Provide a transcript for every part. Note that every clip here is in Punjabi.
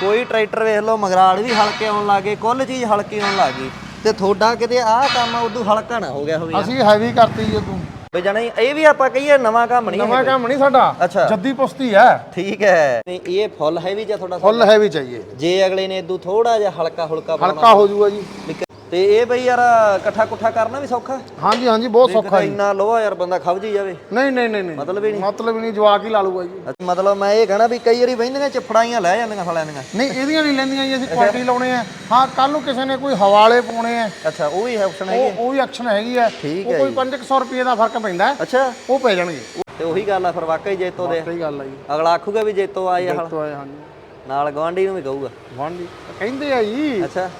ਕੋਈ ਟਰੈਕਟਰ ਵੇਖ ਲਓ ਮਗਰਾੜ ਵੀ ਹਲਕੇ ਆਉਣ ਲੱਗੇ ਕੁੱਲ ਚੀਜ਼ ਹਲਕੀ ਆਉਣ ਲੱਗੀ ਤੇ ਤੁਹਾਡਾ ਕਿਤੇ ਆਹ ਕੰਮ ਉਦੋਂ ਹਲਕਾ ਨਾ ਹੋ ਗਿਆ ਹੋਵੇ ਅਸੀਂ ਹੈਵੀ ਕਰਤੀ ਜੀ ਤੂੰ ਬਈ ਜਾਣਾ ਇਹ ਵੀ ਆਪਾਂ ਕਹੀਏ ਨਵਾਂ ਕੰਮ ਨਹੀਂ ਨਵਾਂ ਕੰਮ ਨਹੀਂ ਸਾਡਾ। ਅੱਛਾ। ਜੱਦੀ ਪੁਸਤੀ ਹੈ। ਠੀਕ ਹੈ। ਨਹੀਂ ਇਹ ਫੁੱਲ ਹੈਵੀ ਜਾਂ ਤੁਹਾਡਾ ਫੁੱਲ ਹੈਵੀ ਚਾਹੀਏ। ਜੇ ਅਗਲੇ ਨੇ ਇਦੋਂ ਥੋੜਾ ਜਿਹਾ ਹਲਕਾ ਹੁਲਕਾ ਹਲਕਾ ਹੋ ਜਾਊਗਾ ਜੀ। ਤੇ ਇਹ ਬਈ ਯਾਰ ਇਕੱਠਾ ਕੁੱਠਾ ਕਰਨਾ ਵੀ ਸੌਖਾ? ਹਾਂਜੀ ਹਾਂਜੀ ਬਹੁਤ ਸੌਖਾ ਜੀ। ਇੰਨਾ ਲੋਹਾ ਯਾਰ ਬੰਦਾ ਖਵ ਜੀ ਜਾਵੇ। ਨਹੀਂ ਨਹੀਂ ਨਹੀਂ ਨਹੀਂ। ਮਤਲਬ ਹੀ ਨਹੀਂ। ਮਤਲਬ ਹੀ ਨਹੀਂ ਜਵਾਕ ਹੀ ਲਾ ਲੂਗਾ ਜੀ। ਮਤਲਬ ਮੈਂ ਇਹ ਕਹਣਾ ਵੀ ਕਈ ਵਾਰੀ ਬਹਿੰਦੀਆਂ ਚਪੜਾਈਆਂ ਲੈ ਜਾਂਦੀਆਂ ਸਾਲਿਆਂ ਦੀਆਂ। ਨਹੀਂ ਇਹਦੀਆਂ ਨਹੀਂ ਲੈਂਦੀਆਂ ਜੀ ਅਸੀਂ ਕੁਆਲਿਟੀ ਲਾਉਣੇ ਆ। ਹਾਂ ਕੱਲ ਨੂੰ ਕਿਸੇ ਨੇ ਕੋਈ ਹਵਾਲੇ ਪਾਉਣੇ ਆ। ਅੱਛਾ ਉਹ ਵੀ ਆਪਸ਼ਨ ਹੈਗੀ ਉਹ ਉਹ ਵੀ ਐਕਸ਼ਨ ਹੈਗੀ ਆ। ਠੀਕ ਉਹ ਹੈ ਕੋਈ 500 ਰੁਪਏ ਦਾ ਫ਼ਰਕ ਪੈਂਦਾ। ਅੱਛਾ। ਉਹ ਪੈ ਜਾਣਗੇ। ਤੇ ਉਹੀ ਗੱਲ ਆ ਫਿਰ ਵਾਕਈ ਜੇਤੋ ਦੇ। ਸਹੀ ਗੱਲ ਆ ਜੀ। ਅਗਲਾ ਆਖੂਗਾ ਵੀ ਜੇਤੋ ਆਏ ਹਲ ਤੋਂ ਆਏ ਹਾਂਜੀ। ਨਾਲ ਗਵਾਂਢੀ ਨੂੰ ਵੀ ਕਹੂਗਾ। ਵਾਂਢੀ ਕਹਿੰਦੇ ਆ ਜੀ। ਅੱਛਾ।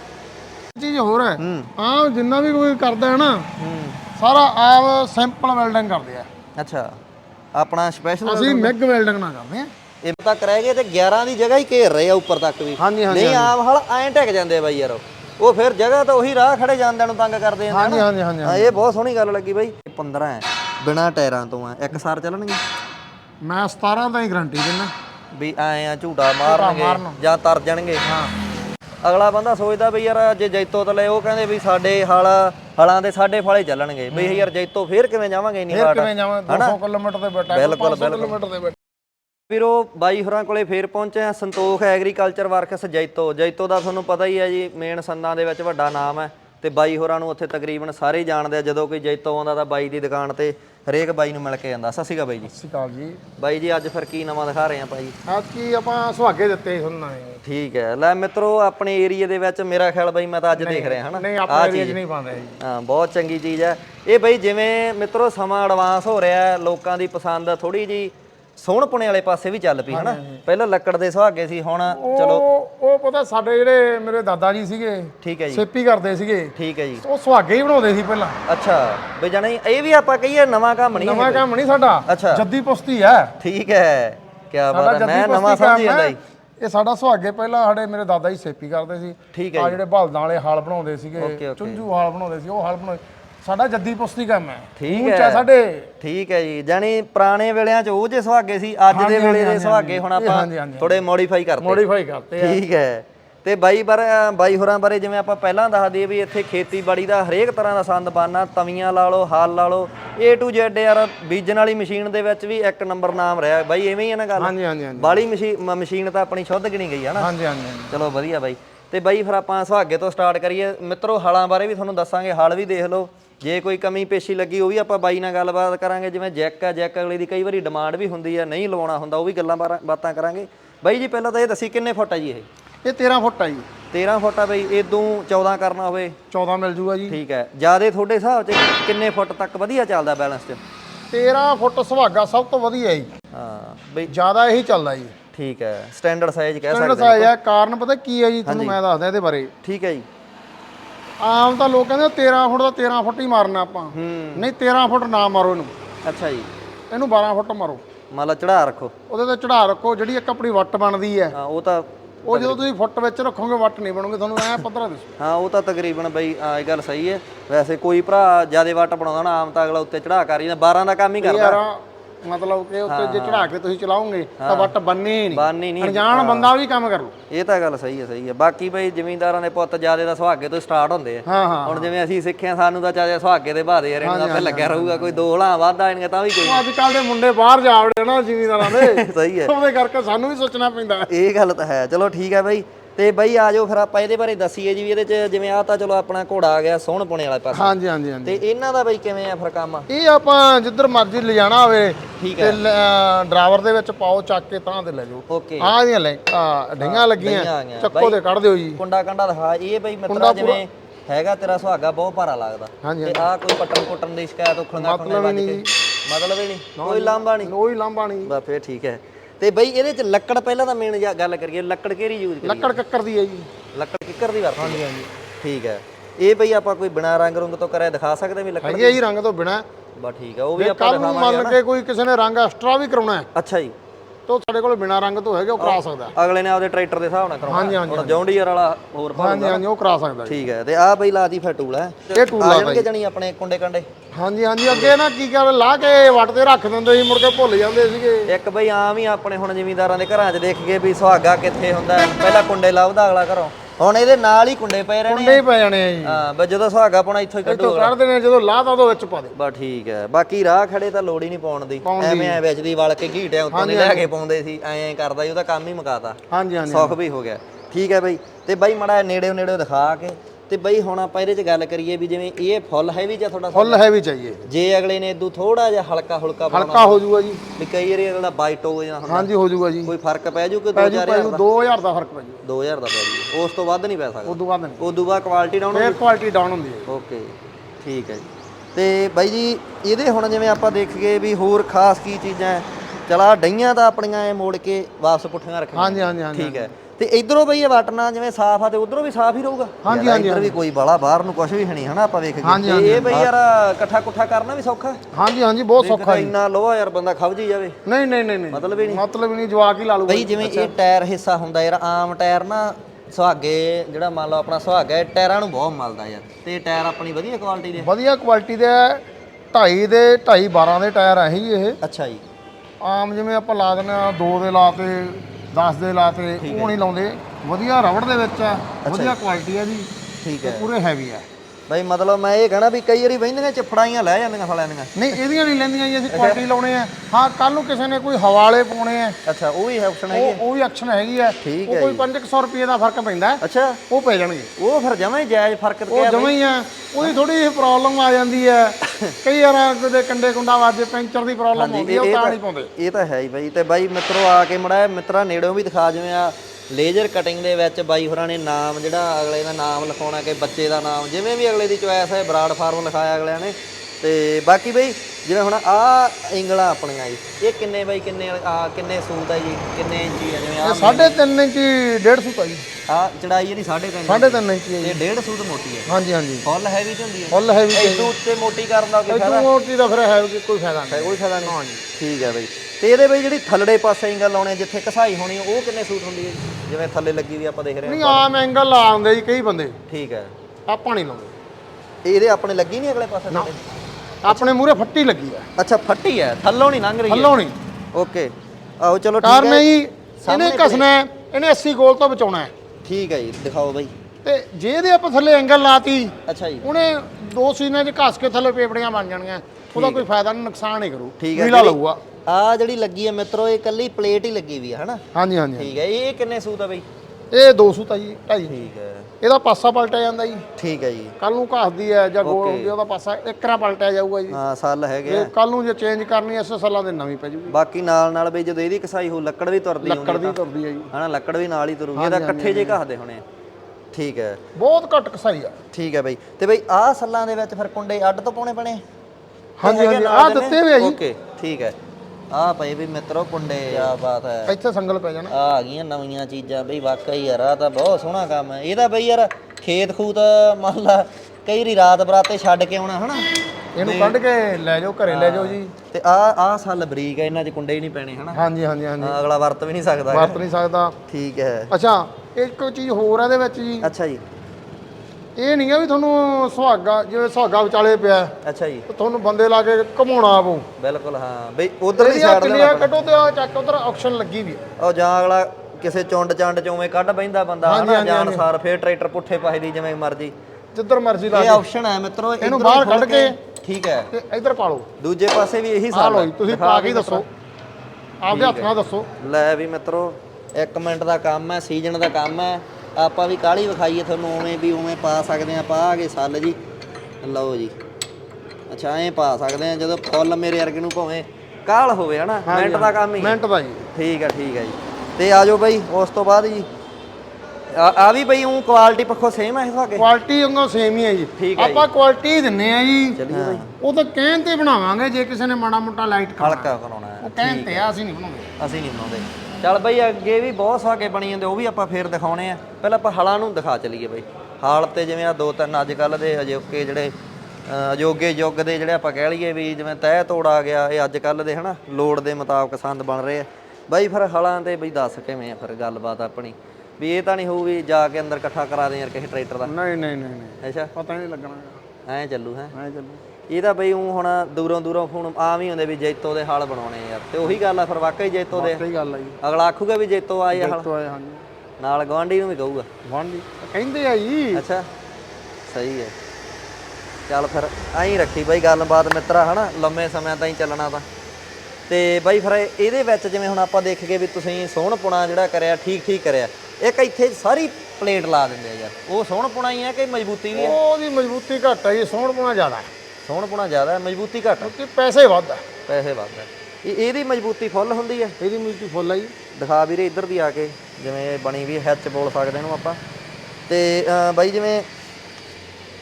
ਚੀਜ਼ ਹੋਰ ਹੈ। ਹੂੰ। ਆ ਜਿੰਨਾ ਵੀ ਕੋਈ ਕਰਦਾ ਹੈ ਨਾ ਸਾਰਾ ਆਪ ਸਿੰਪਲ ਵੈਲਡਿੰਗ ਕਰਦੇ ਆ। ਅੱਛਾ। ਆਪਣਾ ਸਪੈਸ਼ਲ ਅਸੀਂ ਮਿਗ ਵੈਲਡਿੰਗ ਨਾ ਕਰਦੇ ਆ ਇਹ ਤੱਕ ਰਹਿ ਗਏ ਤੇ 11 ਦੀ ਜਗ੍ਹਾ ਹੀ ਘੇਰ ਰਹੇ ਆ ਉੱਪਰ ਤੱਕ ਵੀ। ਨਹੀਂ ਆਮ ਹਲ ਐਂ ਟਿਕ ਜਾਂਦੇ ਬਾਈ ਯਾਰ। ਉਹ ਫਿਰ ਜਗ੍ਹਾ ਤਾਂ ਉਹੀ ਰਾਹ ਖੜੇ ਜਾਂਦਿਆਂ ਨੂੰ ਤੰਗ ਕਰਦੇ ਆ ਹਾਂਜੀ ਹਾਂਜੀ ਹਾਂਜੀ ਹਾਂ ਇਹ ਬਹੁਤ ਸੋਹਣੀ ਗੱਲ ਲੱਗੀ ਬਾਈ। 15 ਹੈ। ਬਿਨਾ ਟਾਇਰਾਂ ਤੋਂ ਆ ਇੱਕ ਸਾਰ ਚੱਲਣਗੇ? ਮੈਂ 17 ਦਾ ਹੀ ਗਾਰੰਟੀ ਦਿੰਦਾ। ਵੀ ਐਂ ਆ ਝੂਟਾ ਮਾਰਨਗੇ ਜਾਂ ਤਰ ਜਾਣਗੇ। ਹਾਂ। ਅਗਲਾ ਬੰਦਾ ਸੋਚਦਾ ਵੀ ਯਾਰ ਜੇ ਜੈਤੋ ਤਲੇ ਉਹ ਕਹਿੰਦੇ ਵੀ ਸਾਡੇ ਹਲ ਹਲਾਂ ਦੇ ਸਾਡੇ ਫਾਲੇ ਚੱਲਣਗੇ। ਵੀ ਯਾਰ ਜੈਤੋ ਫੇਰ ਕਿਵੇਂ ਜਾਵਾਂਗੇ ਇੰਨੀ ਫਿਰ ਵਾਟ ਕਿਵੇਂ ਜਾਵਾਂ 200 ਕਿਲੋਮੀਟਰ ਦੇ ਬੇਟਾ ਬਿਲਕੁਲ, 500 ਕਿਲੋਮੀਟਰ ਵੀਰੋ ਬਾਈ ਹੋਰਾਂ ਕੋਲੇ ਫੇਰ ਪਹੁੰਚੇ ਆ ਸੰਤੋਖ ਐਗਰੀਕਲਚਰ ਵਰਕਸ ਜੈਤੋ। ਜੈਤੋ ਦਾ ਤੁਹਾਨੂੰ ਪਤਾ ਹੀ ਹੈ ਜੀ ਮੇਨ ਸੰਦਾਂ ਦੇ ਵਿੱਚ ਵੱਡਾ ਨਾਮ ਹੈ। ਤੇ ਬਾਈ ਹੋਰਾਂ ਨੂੰ ਉੱਥੇ ਤਕਰੀਬਨ ਸਾਰੇ ਹੀ ਜਾਣਦੇ ਆ ਜਦੋਂ ਕੋਈ ਜੈਤੋ ਆਉਂਦਾ ਤਾਂ ਬਾਈ ਦੀ ਦੁਕਾਨ ਤੇ ਹਰੇਕ ਬਾਈ ਨੂੰ ਮਿਲ ਕੇ ਜਾਂਦਾ। ਸਤਿ ਸ਼੍ਰੀ ਅਕਾਲ ਬਾਈ ਜੀ। ਸਤਿ ਸ਼੍ਰੀ ਅਕਾਲ ਜੀ। ਬਾਈ ਜੀ ਅੱਜ ਫਿਰ ਕੀ ਨਵਾਂ ਦਿਖਾ ਰਹੇ ਆ ਭਾਈ? ਅੱਜ ਕੀ ਆਪਾਂ ਸੁਹਾਗੇ ਦਿੱਤੇ ਤੁਹਾਨੂੰ ਨਵੇਂ। ਠੀਕ ਹੈ। ਲੈ ਮਿੱਤਰੋ ਆਪਣੇ ਏਰੀਆ ਦੇ ਵਿੱਚ ਮੇਰਾ ਖਿਆਲ ਬਾਈ ਮੈਂ ਤਾਂ ਅੱਜ ਦੇਖ ਰਿਹਾ ਹਨਾ? ਨਹੀਂ ਆਪਣੇ ਏਰੀਆ। 'ਚ ਨਹੀਂ ਪਾਉਂਦੇ ਜੀ। ਹਾਂ ਬਹੁਤ ਚੰਗੀ ਚੀਜ਼ ਹੈ। ਇਹ ਬਈ ਜਿਵੇਂ ਮਿੱਤਰੋ ਸਮਾਂ ਐਡਵਾਂਸ ਹੋ ਰਿਹਾ ਹੈ ਲੋਕਾਂ ਦੀ ਪਸੰਦ ਥੋੜੀ ਜੀ ਸੋਹਣਪੁਣੇ ਵਾਲੇ ਪਾਸੇ ਵੀ ਚੱਲ ਪਈ ਹਨਾ? ਪਹਿਲਾਂ ਲੱਕੜ ਦੇ ਸੁਹਾਗੇ ਸੀ ਹੁਣ ਚਲੋ। ਉਹ ਉਹ ਪਤਾ ਸਾਡੇ ਜਿਹੜੇ ਮੇਰੇ ਦਾਦਾ ਜੀ ਸੀਗੇ ਠੀਕ ਹੈ ਜੀ। ਸੇਪੀ ਕਰਦੇ ਸੀਗੇ। ਠੀਕ ਹੈ ਜੀ। ਉਹ ਸੁਹਾਗੇ ਹੀ ਬਣਾਉਂਦੇ ਸੀ ਪਹਿਲਾਂ। ਅੱਛਾ ਬਈ ਜਾਣੀ ਇਹ ਵੀ ਆਪਾਂ ਕਹੀਏ ਨਵਾਂ ਕੰਮ ਨਹੀਂ ਨਵਾਂ ਕੰਮ ਨਹੀਂ ਸਾਡਾ ਅੱਛਾ। ਜੱਦੀ ਪੁਸਤੀ ਹੈ। ਠੀਕ ਹੈ ਕੀ ਬਾਤ ਹੈ ਮੈਂ ਨਵਾਂ ਸਮਝ ਜਾਂਦਾ ਜੀ। ਇਹ ਸਾਡਾ ਸੁਹਾਗੇ ਪਹਿਲਾਂ ਸਾਡੇ ਮੇਰੇ ਦਾਦਾ ਜੀ ਸੇਪੀ ਕਰਦੇ ਸੀ। ਆ ਜਿਹੜੇ ਬਲਦਾਂ ਵਾਲੇ ਹਾਲ ਬਣਾਉਂਦੇ ਸੀਗੇ। ਚੁੰਝੂ ਹਾਲ ਬਣਾਉਂਦੇ ਸੀ ਉਹ ਹਾਲ ਬਣਾਉਂਦੇ ਸਾਡਾ ਜੱਦੀ ਪੁਸਤੀ ਕੰਮ ਹੈ। ਠੀਕ ਹੈ। ਸਾਡੇ ਠੀਕ ਹੈ ਜੀ। ਜਾਣੀ ਪੁਰਾਣੇ ਵੇਲਿਆਂ 'ਚ ਉਹ ਜੇ ਸੁਹਾਗੇ ਸੀ ਅੱਜ ਦੇ ਵੇਲੇ ਦੇ ਸੁਹਾਗੇ ਹੁਣ ਆਪਾਂ। ਥੋੜੇ ਮੋਡੀਫਾਈ ਕਰਤੇ। ਮੋਡੀਫਾਈ ਕਰਤੇ ਆ। ਠੀਕ ਹੈ। ਤੇ ਬਾਈ ਬਾਰ ਬਾਈ ਹੋਰਾਂ ਬਾਰੇ ਜਿਵੇਂ ਆਪਾਂ ਪਹਿਲਾਂ ਦੱਸ ਦਈਏ ਵੀ ਇੱਥੇ ਖੇਤੀਬਾੜੀ ਦਾ ਹਰੇਕ ਤਰ੍ਹਾਂ ਦਾ ਸੰਦ ਬਾਨਾ ਤਵੀਆਂ ਲਾ ਲਓ ਹਲ ਲਾ ਲਓ A to Z ਯਾਰ ਬੀਜਣ ਵਾਲੀ ਮਸ਼ੀਨ ਦੇ ਵਿੱਚ ਵੀ ਇੱਕ ਨੰਬਰ ਨਾਮ ਰਿਹਾ। ਬਾਈ ਐਵੇਂ ਹੀ ਹੈ ਨਾ ਗੱਲ? ਹਾਂਜੀ ਹਾਂਜੀ ਹਾਂਜੀ। ਬਾਲੀ ਮਸ਼ੀਨ ਮਸ਼ੀਨ ਤਾਂ ਆਪਣੀ ਸ਼ੁੱਧ ਗਿਣੀ ਗਈ ਹੈ ਨਾ। ਹਾਂਜੀ ਹਾਂਜੀ। ਚਲੋ ਵਧੀਆ ਬਾਈ। ਤੇ ਬਾਈ ਫਿਰ ਆਪਾਂ ਸੁਹਾਗੇ ਤੋਂ ਸਟਾਰਟ ਕਰੀਏ। ਮਿੱਤਰੋ ਹਲਾਂ ਬਾਰੇ ਵੀ ਤੁਹਾਨੂੰ ਦੱਸਾਂਗੇ। ਹਲ ਵੀ ਦੇਖ ਲਓ। ਜੇ ਕੋਈ ਕਮੀ ਪੇਸ਼ੀ ਲੱਗੀ ਉਹ ਵੀ ਆਪਾਂ ਬਾਈ ਨਾਲ ਗੱਲਬਾਤ ਕਰਾਂਗੇ। ਜਿਵੇਂ ਜੈਕ ਆ ਜੈਕ ਅਗਲੇ ਦੀ ਕਈ ਵਾਰੀ ਡਿਮਾਂਡ ਵੀ ਹੁੰਦੀ ਆ ਨਹੀਂ ਲਵਾਉਣਾ ਹੁੰਦਾ ਉਹ ਵੀ ਗੱਲਾਂ ਬਾਰਾਂ- ਬਾਤਾਂ ਕਰਾਂਗੇ। ਬਾਈ ਜੀ ਪਹਿਲਾਂ ਤਾਂ ਇਹ ਦੱਸੀ ਕਿੰਨੇ ਫੁੱਟ ਆ ਜੀ ਇਹ? ਇਹ 13 ਫੁੱਟ ਆ ਜੀ। 13 ਫੁੱਟ ਆ ਬਈ ਇਦੋਂ 14 ਕਰਨਾ ਹੋਵੇ। 14 ਮਿਲ ਜੂਗਾ ਜੀ। ਠੀਕ ਹੈ। ਜਿਆਦੇ ਤੁਹਾਡੇ ਹਿਸਾਬ 'ਚ ਕਿੰਨੇ ਫੁੱਟ ਤੱਕ ਵਧੀਆ ਚੱਲਦਾ ਬੈਲੈਂਸ 'ਚ? 13 ਫੁੱਟ ਸੁਹਾਗਾ ਸਭ ਤੋਂ ਵਧੀਆ ਜੀ। ਹਾਂ ਬਈ ਜ਼ਿਆਦਾ ਇਹੀ ਚੱਲਦਾ ਜੀ। ਠੀਕ ਹੈ। ਸਟੈਂਡਰਡ ਸਾਈਜ਼ ਕਹਿ ਸਟੈਂਡਰਡ ਸਕਦੇ ਸਾਈਜ਼ ਹੈ। ਕਾਰਨ ਪਤਾ ਕੀ ਹੈ ਜੀ ਤੁਹਾਨੂੰ ਮੈਂ ਦੱਸਦਾ ਇਹਦੇ ਬਾਰੇ। ਠੀਕ ਹੈ ਜੀ। ਆਮ ਤਾਂ ਲੋਕ ਕਹਿੰਦੇ 13 ਫੁੱਟ ਦਾ 13 ਫੁੱਟ ਹੀ ਮਾਰਨਾ ਆਪਾਂ। ਨਹੀਂ 13 ਫੁੱਟ ਨਾ ਮਾਰੋ ਇਹਨੂੰ। ਅੱਛਾ ਜੀ। ਇਹਨੂੰ 12 ਫੁੱਟ ਮਾਰੋ। ਮੰਨ ਲਾ ਚੜਾ ਰੱਖੋ। ਉਹਦੇ ਤੇ ਚੜਾ ਰੱਖੋ ਜਿਹੜੀ ਇੱਕ ਆਪਣੀ ਵੱਟ ਬਣਦੀ ਹੈ। ਹਾਂ ਉਹ ਤਾਂ ਉਹ ਜਦੋਂ ਤੁਸੀਂ ਫੁੱਟ ਵਿੱਚ ਰੱਖੋਗੇ ਵੱਟ ਨਹੀਂ ਬਣੂਗੀ। ਤੁਹਾਨੂੰ ਐ ਪੱਧਰਾ ਦਿਸੂ। ਹਾਂ ਉਹ ਤਾਂ ਤਕਰੀਬਨ ਬਈ ਆ, ਇਹ ਗੱਲ ਸਹੀ ਹੈ। ਵੈਸੇ ਕੋਈ ਭਰਾ ਜਿਆਦੇ ਵਾਟ ਬਣਾਉਂਦਾ ਨਾ ਆਮ ਤਾਂ ਅਗਲਾ ਉੱਤੇ ਚੜਾ ਕਰ ਹੀ 12 ਦਾ ਕੰਮ ਹੀ ਕਰਦਾ। ਯਾਰ ਮਤਲਬ ਕਿ ਉੱਤੇ ਜੇ ਚੜਾ ਕੇ ਤੁਸੀਂ ਚਲਾਓਗੇ ਤਾਂ ਵੱਟ ਬੰਨੀ ਨਹੀਂ। ਬਾਨੀ ਨਹੀਂ। ਅਣਜਾਣ ਬੰਦਾ ਵੀ ਕੰਮ ਕਰੂ। ਇਹ ਤਾਂ ਗੱਲ ਸਹੀ ਹੈ ਸਹੀ ਹੈ। ਬਾਕੀ ਬਈ ਜ਼ਿਮੀਂਦਾਰਾਂ ਦੇ ਪੁੱਤ ਜਿਆਦੇ ਦਾ ਸੁਹਾਗੇ ਤੋਂ ਸਟਾਰਟ ਹੁੰਦੇ ਆ। ਹਾਂ ਹਾਂ ਹੁਣ ਜਿਵੇਂ ਅਸੀਂ ਸਿੱਖਿਆ ਸਾਨੂੰ ਤਾਂ ਚਾਹੇ ਸੁਹਾਗੇ ਦੇ ਬਾਦੇ ਯਾਰ ਇਹਨਾਂ ਦਾ ਲੱਗਿਆ ਰਹੂਗਾ ਕੋਈ ਦੋ ਹਲਾਂ ਵਾਧਾ ਇਹਨੀਆਂ ਤਾਂ ਵੀ ਕੋਈ। ਅੱਜ ਕੱਲ ਦੇ ਮੁੰਡੇ ਬਾਹਰ ਜਾ ਵੜੇ ਨਾ ਜ਼ਿਮੀਂਦਾਰਾਂ ਦੇ। ਸਹੀ ਹੈ। ਉਹਦੇ ਕਰਕੇ ਸਾਨੂੰ ਵੀ ਸੋਚਣਾ ਪੈਂਦਾ। ਇਹ ਗੱਲ ਤਾਂ ਹੈ। ਚਲੋ ਠੀਕ ਹੈ ਬਈ। ਤੇ ਬਈ ਆ ਜਾਓ ਫਿਰ ਆਪਾਂ ਇਹਦੇ ਬਾਰੇ ਦੱਸੀਏ ਜੀ ਵੀ ਇਹਦੇ ਚ ਜਿਵੇਂ ਆ ਤਾਂ ਚਲੋ ਆਪਣਾ ਘੋੜਾ ਆ ਗਿਆ ਸੋਹਣ ਪੁਣੇ ਵਾਲੇ ਪਾਸੇ। ਹਾਂਜੀ ਹਾਂਜੀ ਹਾਂਜੀ। ਤੇ ਇਹਨਾਂ ਦਾ ਬਈ ਕਿਵੇਂ ਆ ਫਿਰ ਕੰਮ? ਇਹ ਆਪਾਂ ਜਿੱਧਰ ਮਰਜ਼ੀ ਲਿਜਾਣਾ ਹੋਵੇ ਠੀਕ ਤੇ ਡਰਾਈਵਰ ਦੇ ਵਿੱਚ ਪਾਓ ਚੱਕ ਕੇ ਤਾਂ ਤੇ ਲੈ ਜਾਓ। ਓਕੇ। ਆਹ ਇਹਦੀਆਂ ਲੈ ਆ ਡਈਆਂ ਲੱਗੀਆਂ। ਆ ਗਈਆਂ। ਚੱਕੋ ਤੇ ਕੱਢ ਦਿਓ ਜੀ। ਕੁੰਡਾ ਕੰਡਾ ਦਿਖਾ ਇਹ ਬਈ ਮਿੱਤਰਾ ਜਿਵੇਂ ਹੈਗਾ ਤੇਰਾ ਸੁਹਾਗਾ ਬਹੁਤ ਭਾਰਾ ਲੱਗਦਾ। ਹਾਂਜੀ, ਤੇ ਆ ਕੋਈ ਪਟਣ ਪੁੱਟਣ ਦੀ ਸ਼ਿਕਾਇਤ ਉਖਲਣਾ ਖੁਲਣਾ ਵੱਜ ਕੇ। ਮਤਲਬ ਹੀ ਨਹੀਂ। ਕੋਈ ਲਾਂਭਾ ਨਹੀਂ। ਕੋਈ ਲਾਂਭਾ ਨਹੀਂ। ਬਸ ਫੇਰ ਠੀਕ ਹੈ। ਤੇ ਬਈ ਇਹਦੇ ਚ ਲੱਕੜ ਪਹਿਲਾਂ ਤਾਂ ਮੇਨ ਗੱਲ ਕਰੀਏ ਲੱਕੜ ਕਿਹੜੀ ਯੂਜ਼ ਕਰੀਏ? ਲੱਕੜ ਕੱਕਰ ਦੀ ਹੈ ਜੀ। ਲੱਕੜ ਕਿੱਕਰ ਦੀ ਵਰਤੋਂ ਹਾਂਜੀ ਹਾਂਜੀ। ਠੀਕ ਹੈ। ਇਹ ਬਈ ਆਪਾਂ ਕੋਈ ਬਿਨਾ ਰੰਗ ਰੁੰਗ ਤੋਂ ਕਰਿਆ ਦਿਖਾ ਸਕਦੇ ਵੀ ਲੱਕੜ ਹੈਗੇ ਜੀ ਰੰਗ ਤੋਂ ਬਿਨਾ। ਬਸ ਠੀਕ ਹੈ ਉਹ ਵੀ ਆਪਾਂ ਕੱਲ ਨੂੰ ਮੰਨ ਕੇ ਕੋਈ ਕਿਸੇ ਨੇ ਰੰਗ ਐਕਸਟਰਾ ਵੀ ਕਰਾਉਣਾ ਹੈ ਅੱਛਾ ਜੀ। ਤੇ ਸਾਡੇ ਕੋਲ ਬਿਨਾ ਰੰਗ ਤੋਂ ਹੈਗੇ ਉਹ ਕਰਾ ਸਕਦਾ ਅਗਲੇ ਨੇ ਆਪਦੇ ਟਰੈਕਟਰ ਦੇ ਹਿਸਾਬ ਨਾਲ ਕਰਾਉਣਾ ਹਾਂਜੀ, ਹਾਂਜੀ, ਹੁਣ ਜੌਂਡੀਅਰ ਵਾਲਾ ਹੋਰ ਭਾਊਗਾ ਹਾਂਜੀ ਹਾਂਜੀ ਉਹ ਕਰਾ ਸਕਦਾ ਠੀਕ ਹੈ ਤੇ ਆਹ ਬਈ ਟੂਲ ਹੈ। ਇਹ ਟੂਲ ਆ ਜਾਣਗੇ ਜਣੀ ਆਪਣੇ ਕੁੰਡੇ ਕੰਡੇ ਹਾਂਜੀ ਹਾਂਜੀ ਅੱਗੇ ਨਾ ਕੀ ਕਰ ਲਾ ਕੇ ਵੱਟ ਤੇ ਰੱਖ ਦਿੰਦੇ ਸੀ ਮੁੜ ਕੇ ਭੁੱਲ ਜਾਂਦੇ ਸੀਗੇ। ਇੱਕ ਬਈ ਆਮ ਹੀ ਆਪਣੇ ਹੁਣ ਜ਼ਿਮੀਂਦਾਰਾਂ ਦੇ ਘਰਾਂ 'ਚ ਦੇਖ ਗਏ ਵੀ ਸੁਹਾਗਾ ਕਿੱਥੇ ਹੁੰਦਾ। ਹੈ। ਪਹਿਲਾਂ ਕੁੰਡੇ ਲੱਭਦਾ ਅਗਲਾ ਘਰੋਂ। ਹੁਣ ਇਹਦੇ ਨਾਲ ਹੀ ਕੁੰਡੇ ਪਏ ਰਹਿਣੇ ਕੁੰਡੇ ਹੀ ਪੈ ਜਾਣੇ ਆ ਜੀ। ਹਾਂ ਬਈ ਜਦੋਂ ਸੁਹਾਗਾ ਪਾਉਣਾ ਇੱਥੋਂ ਹੀ ਕੱਢੂ ਤੋਂ ਕੱਢ ਦੇਣੇ ਜਦੋਂ ਲਾਹ ਤਾਂ ਉਹਦੇ ਵਿੱਚ ਪਾ ਦੇ। ਬਸ ਠੀਕ ਹੈ। ਬਾਕੀ ਰਾਹ ਖੜੇ ਤਾਂ ਲੋੜ ਹੀ ਨਹੀਂ ਪਾਉਣ ਦੀ। ਪਾਉਣ ਦੀ। ਐਵੇਂ ਐ ਵਿੱਚ ਦੀ ਵਲ ਕੇ ਘੀਟਿਆ ਉੱਤੋਂ ਨਹੀਂ ਲੈ ਕੇ ਪਾਉਂਦੇ ਸੀ। ਐਂ ਐਂ ਕਰਦਾ ਸੀ ਉਹਦਾ ਕੰਮ ਹੀ ਮੁਕਾਤਾ। ਹਾਂਜੀ ਹਾਂਜੀ ਸੁੱਖ ਵੀ ਹੋ ਗਿਆ। ਠੀਕ ਹੈ ਬਈ। ਤੇ ਬਈ ਮੜਾ ਨੇੜੇ ਨੇੜੇ ਦਿਖਾ ਕੇ। ਤੇ ਬਈ ਹੁਣ ਆਪਾਂ ਇਹਦੇ 'ਚ ਗੱਲ ਕਰੀਏ ਵੀ ਜਿਵੇਂ ਇਹ ਫੁੱਲ ਹੈਵੀ ਜਾਂ ਤੁਹਾਡਾ ਫੁੱਲ ਹੈਵੀ ਚਾਹੀਏ ਜੇ ਅਗਲੇ ਨੇ ਇਦੋਂ ਥੋੜਾ ਜਿਹਾ ਹਲਕਾ ਹੁਲਕਾ ਹਲਕਾ ਹੋ ਜਾਊਗਾ ਜੀ। ਵੀ ਕਈ ਵਾਰੀ ਅਗਲਾ ਬਾਈਟ ਹੋ ਜਾਂ ਹੁੰਦਾ। ਹਾਂਜੀ ਹੋ ਜਾਊਗਾ ਜੀ। ਕੋਈ ਫ਼ਰਕ ਪੈ ਜੂ ਕਿ ਪੈ ਜੂ 2000 ਪੈ ਜੂ 2000 ਦਾ? ਫ਼ਰਕ ਪੈ ਜੂ 2000 ਦਾ ਪੈ ਜੂ ਉਸ ਤੋਂ ਵੱਧ ਨਹੀਂ ਪੈ ਸਕਦਾ। ਉਦੋਂ ਬਾਅਦ ਨਹੀਂ। ਉਦੋਂ ਬਾਅਦ ਕੁਆਲਿਟੀ ਡਾਊਨ ਫੇਰ ਕੁਆਲਿਟੀ ਡਾਊਨ ਹੁੰਦੀ ਹੈ। ਓਕੇ ਠੀਕ ਹੈ ਜੀ। ਤੇ ਬਾਈ ਜੀ ਇਹਦੇ ਹੁਣ ਜਿਵੇਂ ਆਪਾਂ ਦੇਖ ਗਏ ਵੀ ਹੋਰ ਖਾਸ ਕੀ ਚੀਜ਼ਾਂ ਹੈ? ਚਲਾ ਡਈਆਂ ਤਾਂ ਆਪਣੀਆਂ ਇਹ ਮੋੜ ਕੇ ਵਾਪਸ ਪੁੱਠੀਆਂ ਰੱਖੀਆਂ ਹਾਂਜੀ ਹਾਂਜੀ ਹਾਂਜੀ ਠੀਕ ਹੈ। ਤੇ ਇਧਰੋਂ ਬਈ ਇਹ ਵਟਣਾ ਜਿਵੇਂ ਸਾਫ਼ ਆ ਤੇ ਉਧਰੋਂ ਵੀ ਸਾਫ਼ ਹੀ ਰਹੂਗਾ। ਹਾਂਜੀ, ਹਾਂਜੀ, ਇੱਧਰ ਵੀ ਕੋਈ ਬਾਲਾ ਬਾਹਰ ਨੂੰ ਕੁਝ ਵੀ ਹੈ ਨਹੀਂ ਹਨਾ ਆਪਾਂ ਵੇਖ ਤੇ ਇਹ ਬਈ ਯਾਰ ਇਕੱਠਾ ਕੁੱਠਾ ਕਰਨਾ ਵੀ ਸੌਖਾ ਹੈ। ਹਾਂਜੀ ਹਾਂਜੀ ਬਹੁਤ ਸੌਖਾ ਕਿਤੇ ਇੰਨਾ ਲੋਹਾ ਯਾਰ ਬੰਦਾ ਖਵਜੀ ਜਾਵੇ। ਨਹੀਂ ਨਹੀਂ ਨਹੀਂ ਨਹੀਂ। ਮਤਲਬ ਹੀ ਨਹੀਂ। ਮਤਲਬ ਹੀ ਨਹੀਂ ਜਵਾਕ ਹੀ ਲਾ ਲੂਗਾ ਬਈ ਜਿਵੇਂ ਇਹ ਟਾਇਰ ਹਿੱਸਾ ਹੁੰਦਾ ਯਾਰ ਆਮ ਟਾਇਰ ਨਾ ਸੁਹਾਗੇ ਜਿਹੜਾ ਮੰਨ ਲਓ ਆਪਣਾ ਸੁਹਾਗਾ ਇਹ ਟਾਇਰਾਂ ਨੂੰ ਬਹੁਤ ਮਲਦਾ ਯਾਰ। ਤੇ ਟਾਇਰ ਆਪਣੀ ਵਧੀਆ ਕੁਆਲਿਟੀ ਦੇ? ਵਧੀਆ ਕੁਆਲਿਟੀ ਦੇ 2.5 ਦੇ 2.5 12 ਦੇ ਟਾਇਰ ਆ ਹੀ ਇਹ। ਅੱਛਾ ਜੀ। ਆਮ ਜਿਵੇਂ ਆਪਾਂ ਲਾ ਦਿੰਦੇ ਆ 2 ਦੇ ਲਾਤੇ 10 ਦੇ ਲਾਤੇ ਉਹ ਨਹੀਂ ਲਾਉਂਦੇ। ਵਧੀਆ ਰਬੜ ਦੇ ਵਿੱਚ ਆ ਵਧੀਆ ਕੁਆਲਿਟੀ ਆ ਜੀ ਠੀਕ ਹੈ। ਪੂਰੇ ਹੈਵੀ ਆ। ਬਈ ਮਤਲਬ ਮੈਂ ਇਹ ਕਹਣਾ ਵੀ ਕਈ ਵਾਰੀ ਬਹਿੰਦੀਆਂ ਚਫੜਾਈਆਂ ਲੈ ਜਾਂਦੀਆਂ ਸਾਲਿਆਂ ਦੀਆਂ। ਨਹੀਂ ਇਹਦੀਆਂ ਨਹੀਂ ਲੈਂਦੀਆਂ ਜੀ ਅਸੀਂ ਕੁਆਲਿਟੀ ਲਾਉਣੇ ਆ। ਹਾਂ ਕੱਲ ਨੂੰ ਕਿਸੇ ਨੇ ਕੋਈ ਹਵਾਲੇ ਪਾਉਣੇ ਆ। ਅੱਛਾ ਉਹ ਵੀ ਆਪਸ਼ਨ ਹੈਗੀ ਉਹ ਉਹ ਵੀ ਐਕਸ਼ਨ ਹੈਗੀ ਆ। ਠੀਕ ਉਹ ਕੋਈ 500 ਰੁਪਏ ਦਾ ਫ਼ਰਕ ਪੈਂਦਾ। ਹੈ, ਅੱਛਾ। ਉਹ ਪੈ ਜਾਣਗੇ। ਉਹ ਫਿਰ ਜਮਾਂ ਹੀ ਜਾਇਜ਼ ਫ਼ਰਕ ਉਹ ਕਿਹਾ ਜਮਾਂ ਹੀ ਆ। ਉਹਦੀ ਥੋੜੀ ਜਿਹੀ ਪ੍ਰੋਬਲਮ ਆ ਜਾਂਦੀ ਹੈ ਕਈ ਵਾਰ ਕਿਤੇ ਕੰਡੇ ਕੁੰਡਾ ਵਾਜੇ ਪੈਂਚਰ ਦੀ ਪ੍ਰੋਬਲਮ ਹੁੰਦੀ ਆ ਉਹ ਤਾਂ ਨਹੀਂ ਪਾਉਂਦੇ। ਇਹ ਤਾਂ ਹੈ ਹੀ ਬਾਈ। ਤੇ ਬਾਈ ਮਿੱਤਰੋ ਆ ਕੇ ਮੜਾ ਮਿੱਤਰਾ ਨੇੜੋਂ ਵੀ ਦਿਖਾ ਜਿਵੇਂ ਆ ਲੇਜ਼ਰ ਕਟਿੰਗ ਦੇ ਵਿੱਚ ਬਾਈ ਹੋਰਾਂ ਨੇ ਨਾਮ, ਜਿਹੜਾ ਅਗਲੇ ਦਾ ਨਾਮ ਲਿਖਾਉਣਾ, ਕਿ ਬੱਚੇ ਦਾ ਨਾਮ, ਜਿਵੇਂ ਵੀ ਅਗਲੇ ਦੀ ਚੁਆਇਸ ਹੈ ਬਰਾਡ ਫਾਰਮ ਲਿਖਾਇਆ ਅਗਲਿਆਂ ਨੇ। ਤੇ ਬਾਕੀ ਬਈ ਜਿਵੇਂ ਹੁਣ ਆ ਇੰਗਲਾਂ ਆਪਣੀਆਂ ਜੀ ਇਹ ਕਿੰਨੇ ਬਾਈ ਕਿੰਨੇ ਆ ਕਿੰਨੇ ਸੂਤ ਆ ਜੀ ਕਿੰਨੇ ਇੰਚੀ ਆ ਜਿਵੇਂ ਆ ਇਹ 3.5 ਇੰਚੀ 150 ਤਾਂ ਜੀ। ਆ ਚੜਾਈ ਇਹਦੀ 3.5 3.5 ਇੰਚੀ ਹੈ ਜੀ। ਤੇ 1.5 ਸੂਤ ਮੋਟੀ ਹੈ ਹਾਂਜੀ ਹਾਂਜੀ। ਫੁੱਲ ਹੈਵੀ ਹੁੰਦੀ ਹੈ ਫੁੱਲ ਹੈਵੀ ਇਹ ਤੋਂ ਉੱਤੇ ਮੋਟੀ ਕਰਨ ਦਾ ਕੋਈ ਫਾਇਦਾ? ਇਦੋਂ ਮੋਟੀ ਦਾ ਫਿਰ ਹੈ ਕਿ ਕੋਈ ਫਾਇਦਾ ਨਹੀਂ। ਕੋਈ ਫਾਇਦਾ ਨਹੀਂ। ਠੀਕ ਹੈ ਬਈ। ਤੇ ਇਹਦੇ ਬਈ ਜਿਹੜੀ ਥੱਲੜੇ ਪਾਸੇ ਇੰਗਲ ਲਾਉਣੇ ਜਿੱਥੇ ਕਸਾਈ ਹੋਣੀ ਉਹ ਕਿੰਨੇ ਸੂਟ ਹੁੰਦੀ ਹੈ? ਜਿਵੇਂ ਥੱਲੇ ਲੱਗੀ ਵੀ ਆਪਾਂ ਦੇਖ ਰਹੇ ਹਾਂ ਨਹੀਂ ਆਮ ਐਂਗਲ ਲਾ ਆਉਂਦੇ ਜੀ ਕਈ ਬੰਦੇ। ਠੀਕ ਹੈ ਆਪਾਂ ਨਹੀਂ ਲਾਉਂਦੇ। ਇਹਦੇ ਆਪਣੇ ਲੱਗੀ ਨਹੀਂ ਅਗਲੇ ਪਾਸੇ ਥੱਲੇ? ਆਪਣੇ ਮੂਰੇ ਫੱਟੀ ਲੱਗੀ ਆ ਅੱਛਾ ਫੱਟੀ ਹੈ। ਥੱਲੋਂ ਨਹੀਂ ਲੰਘ ਰਹੀ ਹੈ। ਥੱਲੋਂ ਨਹੀਂ। ਓਕੇ। ਆਓ ਚਲੋ ਠੀਕ ਕਾਰਨ ਹੈ। ਹੈ ਜੀ ਇਹਨੇ ਕੱਸਣਾ ਹੈ, ਇਹਨੇ 80 ਗੋਲ ਤੋਂ ਬਚਾਉਣਾ ਹੈ। ਠੀਕ ਹੈ ਜੀ ਦਿਖਾਓ ਬਈ। ਤੇ ਜੇ ਇਹਦੇ ਆਪਾਂ ਥੱਲੇ ਐਂਗਲ ਲਾਤੀ ਅੱਛਾ ਜੀ। ਉਹਨੇ ਦੋ ਸੀਨੇ 'ਚ ਘਸ ਕੇ ਥੱਲੇ ਪੇਪੜੀਆਂ ਬਣ ਜਾਣਗੀਆਂ। ਉਹਦਾ ਕੋਈ ਫਾਇਦਾ ਨਹੀਂ ਨੁਕਸਾਨ ਹੀ ਕਰੂ। ਠੀਕ ਹੈ ਵੀਲਾ ਲਊਗਾ। ਆ ਜਿਹੜੀ ਲੱਗੀ ਹੈ ਮਿੱਤਰੋ ਇਹ ਕੱਲੀ ਪਲੇਟ ਹੀ ਲੱਗੀ ਵੀ ਹੈ ਹਨਾ? ਹਾਂਜੀ ਹਾਂਜੀ ਠੀਕ ਹੈ ਇਹ ਕਿੰਨੇ ਸੂਤ ਆ ਬਈ? ਇਹ 200 ਤਾਂ ਜੀ ਢਾਈ ਠੀਕ ਹੈ। ਇਹਦਾ ਪਾਸਾ ਪਲਟਿਆ ਜਾਂਦਾ ਜੀ। ਠੀਕ ਹੈ ਜੀ। ਕੱਲ ਨੂੰ ਘਸਦੀ ਹੈ ਜਾਂ ਗੋਲ ਹੁੰਦੀ ਹੈ, ਉਹਦਾ ਪਾਸਾ ਇੱਕਰਾ ਪਲਟਿਆ ਜਾਊਗਾ ਜੀ। ਹਾਂ ਸੱਲ ਹੈਗੇ ਆ। ਕੱਲ ਨੂੰ ਜੇ ਚੇਂਜ ਕਰਨੀ ਐ ਇਸੇ ਸਾਲਾਂ ਦੇ ਨਵੀਂ ਪੈ ਜੂਗੀ। ਬਾਕੀ ਨਾਲ ਨਾਲ ਬਈ ਜਦੋਂ ਇਹਦੀ ਕਸਾਈ ਹੋ ਲੱਕੜ ਵੀ ਤੁਰਦੀ ਹੋਊਗੀ ਲੱਕੜ ਦੀ ਤੁਰਦੀ ਹੈ ਜੀ। ਹਨਾ ਲੱਕੜ ਵੀ ਨਾਲ ਹੀ ਤੁਰੂਗੀ। ਇਹਦਾ ਇਕੱਠੇ ਜੇ ਘਸਦੇ ਹੋਣੇ ਆ। ਠੀਕ ਹੈ। ਬਹੁਤ ਘੱਟ ਕਸਾਈ ਆ। ਠੀਕ ਹੈ ਬਈ। ਤੇ ਬਈ ਆਹ ਸੱਲਾਂ ਦੇ ਵਿੱਚ ਫਿਰ ਕੁੰਡੇ ਅੱਡ ਤੋਂ ਪਾਉਣੇ ਪੈਣੇ? ਹਾਂਜੀ ਹਾਂਜੀ ਆਹ ਦਿੱਤੇ ਹੋਏ ਆ ਜੀ। ਓਕੇ ਠੀਕ ਹੈ। ਆਹ ਪਏ ਵੀ ਮਿੱਤਰੋ ਕੁੰਡੇ ਆ ਬਾਤ ਹੈ। ਇੱਥੇ ਸੰਗਲ ਪੈ ਜਾਣਾ। ਆ ਆ ਗਈਆਂ ਨਵੀਆਂ ਚੀਜ਼ਾਂ ਬਈ ਵਾਕਈ ਯਾਰ ਆ ਤਾਂ ਬਹੁਤ ਸੋਹਣਾ ਕੰਮ ਹੈ। ਇਹਦਾ ਬਈ ਯਾਰ ਖੇਤ ਖੂਤ ਮੰਨ ਲਾ ਕਈ ਰੀ ਰਾਤ ਬਰਾਤੇ ਛੱਡ ਕੇ ਆਉਣਾ ਹਨਾ? ਇਹਨੂੰ ਕੱਢ ਕੇ ਲੈ ਜਾਓ ਘਰੇ ਲੈ ਜਾਓ ਜੀ। ਤੇ ਆ ਆ ਸੱਲ ਬਰੀਕ ਹੈ ਇਹਨਾਂ 'ਚ ਕੁੰਡੇ ਹੀ ਨਹੀਂ ਪੈਣੇ ਹਨਾ? ਹਾਂਜੀ ਹਾਂਜੀ ਹਾਂਜੀ। ਅਗਲਾ ਵਰਤ ਵੀ ਨਹੀਂ ਸਕਦਾ। ਵਰਤ ਨਹੀਂ ਸਕਦਾ। ਠੀਕ ਹੈ। ਅੱਛਾ ਇੱਕ ਚੀਜ਼ ਹੋਰ ਆ ਇਹਦੇ ਵਿੱਚ ਜੀ। ਅੱਛਾ ਜੀ। ਇਹ ਨਹੀਂ ਆ ਵੀ ਤੁਹਾਨੂੰ ਸੁਹਾਗਾ ਜਿਵੇਂ ਸੁਹਾਗਾ ਵਿਚਾਲੇ ਪਿਆ ਅੱਛਾ ਜੀ। ਤੇ ਤੁਹਾਨੂੰ ਬੰਦੇ ਲਾ ਕੇ ਘਮਾਉਣਾ ਪਊ ਬਿਲਕੁਲ ਹਾਂ। ਬਈ ਉਧਰ ਦੀ ਇਹਦੀਆਂ ਸਾਈਡ ਕਿੰਨੀਆਂ ਕੱਢੋ ਤੇ ਆ ਚੱਕ ਉਧਰ ਆਪਸ਼ਨ ਲੱਗੀ ਵੀ ਆ। ਉਹ ਜਾਂ ਅਗਲਾ ਕਿਸੇ ਚੁੰਡ ਚੰਡ ਚੋਂ ਉਵੇਂ ਕੱਢ ਬੈਂਦਾ ਬੰਦਾ ਹਾਂਜੀ, ਹਨਾ? ਹਾਂਜੀ, ਹਾਂਜੀ। ਸਾਰ ਫੇਰ ਟਰੈਕਟਰ ਪੁੱਠੇ ਪਾਸੇ ਦੀ ਜਿਵੇਂ ਮਰਜ਼ੀ। ਜਿੱਧਰ ਮਰਜ਼ੀ ਲਾ ਇਹ ਆਪਸ਼ਨ ਹੈ ਮਿੱਤਰੋ ਇਹਨੂੰ ਇੱਧਰੋਂ ਬਾਹਰ ਕੱਢ ਕੇ ਠੀਕ ਹੈ। ਤੇ ਇੱਧਰ ਪਾ ਲਓ। ਦੂਜੇ ਪਾਸੇ ਵੀ ਇਹੀ ਆ ਸਾਲ ਲਓ ਜੀ ਤੁਸੀਂ ਪਾ ਕੇ ਹੀ ਦੱਸੋ। ਆਪਦੇ ਹੱਥ ਨਾਲ ਦੱਸੋ। ਲੈ ਵੀ ਮਿੱਤਰੋ 1 ਮਿੰਟ ਦਾ ਕੰਮ ਹੈ ਸੀਜ਼ਨ ਦਾ ਕੰਮ ਹੈ। ਆਪਾਂ ਵੀ ਕਾਲੀ ਵਿਖਾਈਏ ਤੁਹਾਨੂੰ ਉਵੇਂ ਵੀ ਉਵੇਂ ਪਾ ਸਕਦੇ ਆ ਪਾ ਆ ਗਏ ਸੱਲ ਜੀ। ਲਓ ਜੀ। ਅੱਛਾ ਐਂ ਪਾ ਸਕਦੇ ਆ ਜਦੋਂ ਫੁੱਲ ਮੇਰੇ ਵਰਗੇ ਨੂੰ ਭਾਵੇਂ ਕਾਲ ਹੋਵੇ ਹਨਾ? ਮਿੰਟ ਦਾ ਕੰਮ ਹੀ। ਮਿੰਟ ਦਾ ਜੀ ਠੀਕ ਹੈ ਠੀਕ ਹੈ ਜੀ। ਤੇ ਆ ਜਾਓ ਬਾਈ ਉਸ ਤੋਂ ਬਾਅਦ ਜੀ। ਆ ਆ ਵੀ ਬਈ ਉਹ ਕੁਆਲਿਟੀ ਪੱਖੋਂ ਸੇਮ ਹੈ ਤੁਹਾਡੇ? ਕੁਆਲਿਟੀ ਵਾਂਗੂ ਸੇਮ ਹੀ ਹੈ ਜੀ। ਠੀਕ ਹੈ ਆਪਾਂ ਕੁਆਲਿਟੀ ਦਿੰਨੇ ਆ ਜੀ। ਉਹ ਤਾਂ ਕਹਿਣ ਤੇ ਬਣਾਵਾਂਗੇ ਜੇ ਕਿਸੇ ਨੇ ਮਾੜਾ ਮੋਟਾ ਲਾਈਟ ਹਲਕਾ ਕਰਾਉਣਾ ਹੈ। ਉਹ ਕਹਿਣ ਤੇ ਆ ਅਸੀਂ ਨਹੀਂ ਬਣਾਉਂਦੇ। ਅਸੀਂ ਨਹੀਂ ਬਣਾਉਂਦੇ। ਚੱਲ ਬਈ ਅੱਗੇ ਵੀ ਬਹੁਤ ਸਾਗੇ ਬਣੀ ਜਾਂਦੇ ਉਹ ਵੀ ਆਪਾਂ ਫੇਰ ਦਿਖਾਉਣੇ ਆ। ਪਹਿਲਾਂ ਆਪਾਂ ਹਲਾਂ ਨੂੰ ਦਿਖਾ ਚਲੀਏ ਬਈ। ਹਾਲ ਤੇ ਜਿਵੇਂ ਆ ਦੋ ਤਿੰਨ ਅੱਜ ਕੱਲ ਦੇ ਅਜੋਕੇ ਜਿਹੜੇ ਅਜੋਗੇ ਯੁੱਗ ਦੇ ਜਿਹੜੇ ਆਪਾਂ ਕਹਿ ਲਈਏ ਵੀ ਜਿਵੇਂ ਤਹਿ ਤੋੜ ਆ ਗਿਆ ਇਹ ਅੱਜ ਕੱਲ ਦੇ ਹਨਾ ਲੋੜ ਦੇ ਮੁਤਾਬਕ ਸੰਦ ਬਣ ਰਹੇ ਆ। ਬਾਈ ਫਿਰ ਹਲਾਂ ਤੇ ਬਈ ਦੱਸ ਕਿਵੇਂ ਆ ਫਿਰ ਗੱਲਬਾਤ ਆਪਣੀ? ਵੀ ਇਹ ਤਾਂ ਨਹੀਂ ਹੋਊ ਵੀ ਜਾ ਕੇ ਅੰਦਰ ਇਕੱਠਾ ਕਰਾ ਦੇ ਯਾਰ ਕਿਸੇ ਟਰੈਕਟਰ ਦਾ। ਨਹੀਂ ਨਹੀਂ ਨਹੀਂ ਨਹੀਂ। ਅੱਛਾ। ਪਤਾ ਨਹੀਂ ਲੱਗਣਾ। ਐਂ ਚੱਲੂ ਹੈ? ਐ ਚੱਲੂ। ਇਹ ਤਾਂ ਬਈ ਉਹ ਹੁਣ ਦੂਰੋਂ ਦੂਰੋਂ ਫੋਨ ਆਮ ਹੀ ਹੁੰਦੇ ਵੀ ਜੈਤੋ ਦੇ ਹਲ ਬਣਾਉਣੇ ਯਾਰ ਤੇ ਉਹੀ ਗੱਲ ਆ ਫਿਰ ਵਾਕਈ ਜੈਤੋ ਦੇ। ਸਹੀ ਗੱਲ ਆ ਜੀ। ਅਗਲਾ ਆਖੂਗਾ ਵੀ ਜੈਤੋ ਆਏ ਹਲ। ਤੋਂ ਆਏ ਹਾਂਜੀ। ਨਾਲ ਗਵਾਂਢੀ ਨੂੰ ਵੀ ਕਹੂਗਾ। ਵਾਂਢੀ ਕਹਿੰਦੇ ਆ ਜੀ। ਅੱਛਾ ਸਹੀ ਹੈ। ਚੱਲ ਫਿਰ ਐਂ ਰੱਖੀ ਬਾਈ ਗੱਲਬਾਤ ਮਿੱਤਰਾ ਹਨਾ? ਲੰਮੇ ਸਮਿਆਂ ਤਾਈਂ ਚੱਲਣਾ ਤਾਂ। ਤੇ ਬਾਈ ਫਿਰ ਇਹਦੇ ਵਿੱਚ ਜਿਵੇਂ ਹੁਣ ਆਪਾਂ ਦੇਖ ਕੇ ਵੀ ਤੁਸੀਂ ਸੋਹਣਪੁਣਾ ਜਿਹੜਾ ਕਰਿਆ ਠੀਕ ਠੀਕ ਕਰਿਆ। ਇੱਕ ਇੱਥੇ ਸਾਰੀ ਪਲੇਟ ਲਾ ਦਿੰਦੇ ਆ ਯਾਰ। ਉਹ ਸੋਹਣਪੁਣਾ ਹੀ ਹੈ ਕਿ ਮਜ਼ਬੂਤੀ ਵੀ ਹੈ ਉਹਦੀ ਮਜ਼ਬੂਤੀ ਘੱਟ ਹੈ ਜੀ ਸੋਹਣਪੁਣਾ ਜ਼ਿਆਦਾ। ਹੈ ਸੋਹਣਪੁਣਾ ਜ਼ਿਆਦਾ ਹੈ ਮਜ਼ਬੂਤੀ ਘੱਟ ਹੈ, ਕਿਉਂਕਿ ਪੈਸੇ ਵੱਧ ਆ ਪੈਸੇ ਵੱਧ ਹੈ। ਇਹ ਇਹਦੀ ਮਜ਼ਬੂਤੀ ਫੁੱਲ ਹੁੰਦੀ ਹੈ। ਇਹਦੀ ਮਜ਼ਬੂਤੀ ਫੁੱਲ ਆ ਜੀ। ਦਿਖਾ ਵੀਰੇ ਇੱਧਰ ਦੀ ਆ ਕੇ ਜਿਵੇਂ ਇਹ ਬਣੀ ਵੀ ਹੈਚ ਬੋਲ ਸਕਦੇ ਇਹਨੂੰ ਆਪਾਂ। ਤੇ ਬਾਈ ਜਿਵੇਂ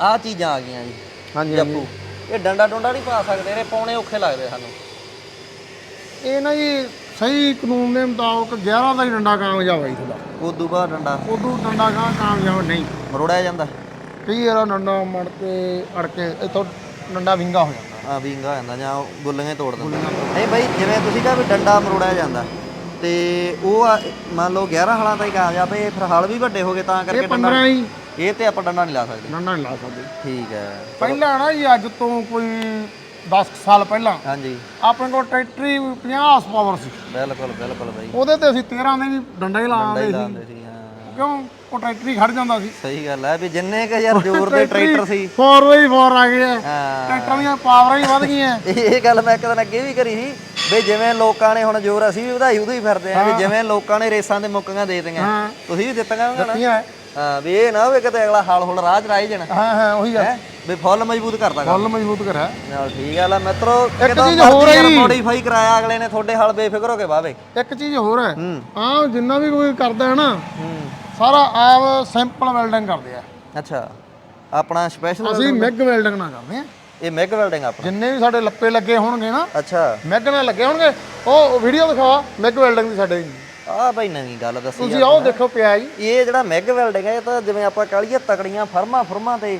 ਆਹ ਚੀਜ਼ਾਂ ਆ ਗਈਆਂ ਜੀ ਹਾਂਜੀ ਜੱਪੂ। ਇਹ ਡੰਡਾ ਡੁੰਡਾ ਨਹੀਂ ਪਾ ਸਕਦੇ ਇਹਦੇ ਪਾਉਣੇ ਔਖੇ ਲੱਗਦੇ ਸਾਨੂੰ। ਇਹ ਨਾ ਜੀ ਸਹੀ ਕਾਨੂੰਨ ਦੇ ਮੁਤਾਬਕ 11 ਦਾ ਹੀ ਡੰਡਾ ਕਾਮਯਾਬ ਹੈ ਤੁਹਾਡਾ। ਉਦੋਂ ਬਾਅਦ ਡੰਡਾ। ਉਦੋਂ ਡੰਡਾ ਕਾਮਯਾਬ ਨਹੀਂ। ਮਰੋੜਿਆ ਜਾਂਦਾ। ਕਈ ਵਾਰ ਡੰਡਾ ਮੜ ਕੇ ਅੜ ਕੇ ਇਥੋਂ ਡੰਡਾ ਵਿੰਗਾ ਹੋ ਜਾਂਦਾ। ਆ ਵਿੰਗਾ ਹੋ ਜਾਂਦਾ ਜਾਂ ਗੁੱਲੀਆਂ ਤੋੜ ਦਿੰਦਾ ਨਹੀਂ ਬਾਈ ਜਿਵੇਂ ਤੁਸੀਂ ਕਿਹਾ ਵੀ ਡੰਡਾ ਮਰੋੜਿਆ ਜਾਂਦਾ ਤੇ ਉਹ ਆ, ਮੰਨ ਲਓ 11 ਹਲਾਂ ਤਾਂ ਹੀ ਕਾਮਯਾਬ ਇਹ ਫਿਰ ਹਲ ਵੀ ਵੱਡੇ ਹੋ ਗਏ ਤਾਂ ਕਰਕੇ ਇਹ 15 ਹੀ। ਇਹ ਤੇ ਆਪਾਂ ਡੰਡਾ ਨਹੀਂ ਲਾ ਸਕਦੇ। ਡੰਡਾ ਨਹੀਂ ਲਾ ਸਕਦੇ। ਠੀਕ ਹੈ। ਪਹਿਲਾਂ ਨਾ ਜੀ ਅੱਜ ਤੋਂ ਕੋਈ 10 ਸਾਲ ਪਹਿਲਾਂ ਹਾਂਜੀ। ਆਪਣੇ ਕੋਲ ਟਰੈਕਟਰੀ 50 ਹਾਰਸ ਪਾਵਰ ਸੀ। ਬਿਲਕੁਲ ਬਿਲਕੁਲ ਬਾਈ। ਉਹਦੇ ਤੇ ਅਸੀਂ 13 ਦੇ ਵੀ ਡੰਡਾ ਹੀ ਲਾਉਂਦੇ ਸੀ। ਲਾਉਂਦੇ ਸੀ। ਹਾਂ ਕਿਉਂ? ਉਹ ਟਰੈਕਟਰੀ ਖੜ ਜਾਂਦਾ ਸੀ। ਸਹੀ ਗੱਲ ਹੈ ਵੀ ਜਿੰਨੇ ਕ ਯਾਰ ਜ਼ੋਰ ਦੇ ਟਰੈਕਟਰ ਸੀ। ਫੋਰ ਬਾਈ ਫੋਰ ਆ ਗਏ ਆ। ਹਾਂ। ਟਰੈਕਟਰਾਂ ਦੀਆਂ ਪਾਵਰਾਂ ਹੀ ਵੱਧ ਗਈਆਂ। ਇਹ ਗੱਲ ਮੈਂ ਇੱਕ ਦਿਨ ਅੱਗੇ ਵੀ ਕਰੀ ਸੀ ਵੀ ਜਿਵੇਂ ਲੋਕਾਂ ਨੇ ਹੁਣ ਜ਼ੋਰ ਅਸੀਂ ਵੀ ਵਧਾਈ ਵਧਾਈ ਫਿਰਦੇ ਆ ਵੀ ਜਿਵੇਂ ਲੋਕਾਂ ਨੇ ਰੇਸਾਂ ਦੇ ਮੁੱਕੀਆਂ ਦੇ ਦਿੱਤੀਆਂ। ਹਾਂ। ਤੁਸੀਂ ਵੀ ਦਿੱਤੀਆਂ ਹੋਣਗੀਆਂ ਨਾ। ਹਾਂ ਵੀ ਇਹ ਨਾ ਹੋਵੇ ਕਿਤੇ ਅਗਲਾ ਹਾਲ ਹੁਲ ਰਾਹ ਚ ਰਾਈ ਜਾਣਾ। ਹਾਂ ਹਾਂ ਉਹੀ ਆ ਹੈ? ਵੀ ਫੁੱਲ ਮਜ਼ਬੂਤ ਕਰਦਾ ਫੁੱਲ ਮਜ਼ਬੂਤ ਕਰਿਆ। ਨਾਲ ਠੀਕ ਆ ਲੈ ਮਿੱਤਰੋ ਚੀਜ਼ ਹੋਰ ਹੈ ਜੀ। ਮੋਡੀਫਾਈ ਕਰਾਇਆ ਅਗਲੇ ਨੇ ਤੁਹਾਡੇ ਹਾਲ ਬੇਫਿਕਰ ਹੋ ਕੇ ਵਾਵੇ ਇੱਕ ਚੀਜ਼ ਹੋਰ ਹੈ। ਹੂੰ। ਜਿੰਨਾ ਵੀ ਕੋਈ ਕਰਦਾ ਹੈ ਨਾ ਹੂੰ। ਸਾਰਾ ਆਪ ਸਿੰਪਲ ਵੈਲਡਿੰਗ ਕਰਦੇ ਆ। ਅੱਛਾ ਆਪਣਾ ਸਪੈਸ਼ਲ ਅਸੀਂ ਮਿਗ ਵੈਲਡਿੰਗ ਨਾ ਕਰਦੇ ਆ ਇਹ ਮੈਗ ਵੈਲਡਿੰਗ ਆਪਣਾ? ਜਿੰਨੇ ਵੀ ਸਾਡੇ ਲੱਪੇ ਲੱਗੇ ਹੋਣਗੇ ਨਾ ਅੱਛਾ। ਮਿਗ ਨਾਲ ਲੱਗੇ ਹੋਣਗੇ ਉਹ ਵੀਡੀਓ ਦਿਖਾ ਮਿਗ ਵੈਲਡਿੰਗ ਦੀ ਸਾਡੇ ਆ ਬਈ ਨਵੀਂ ਗੱਲ ਦੱਸੀ ਤੁਸੀਂ ਆਓ ਦੇਖੋ ਪਿਆ ਜੀ। ਇਹ ਜਿਹੜਾ ਮੈਗ ਵੈਲਡਿੰਗ ਹੈ ਇਹ ਤਾਂ ਜਿਵੇਂ ਆਪਾਂ ਕਹ ਲਈਏ ਤਕੜੀਆਂ ਫਰਮਾਂ ਫਰਮਾਂ ਤੇ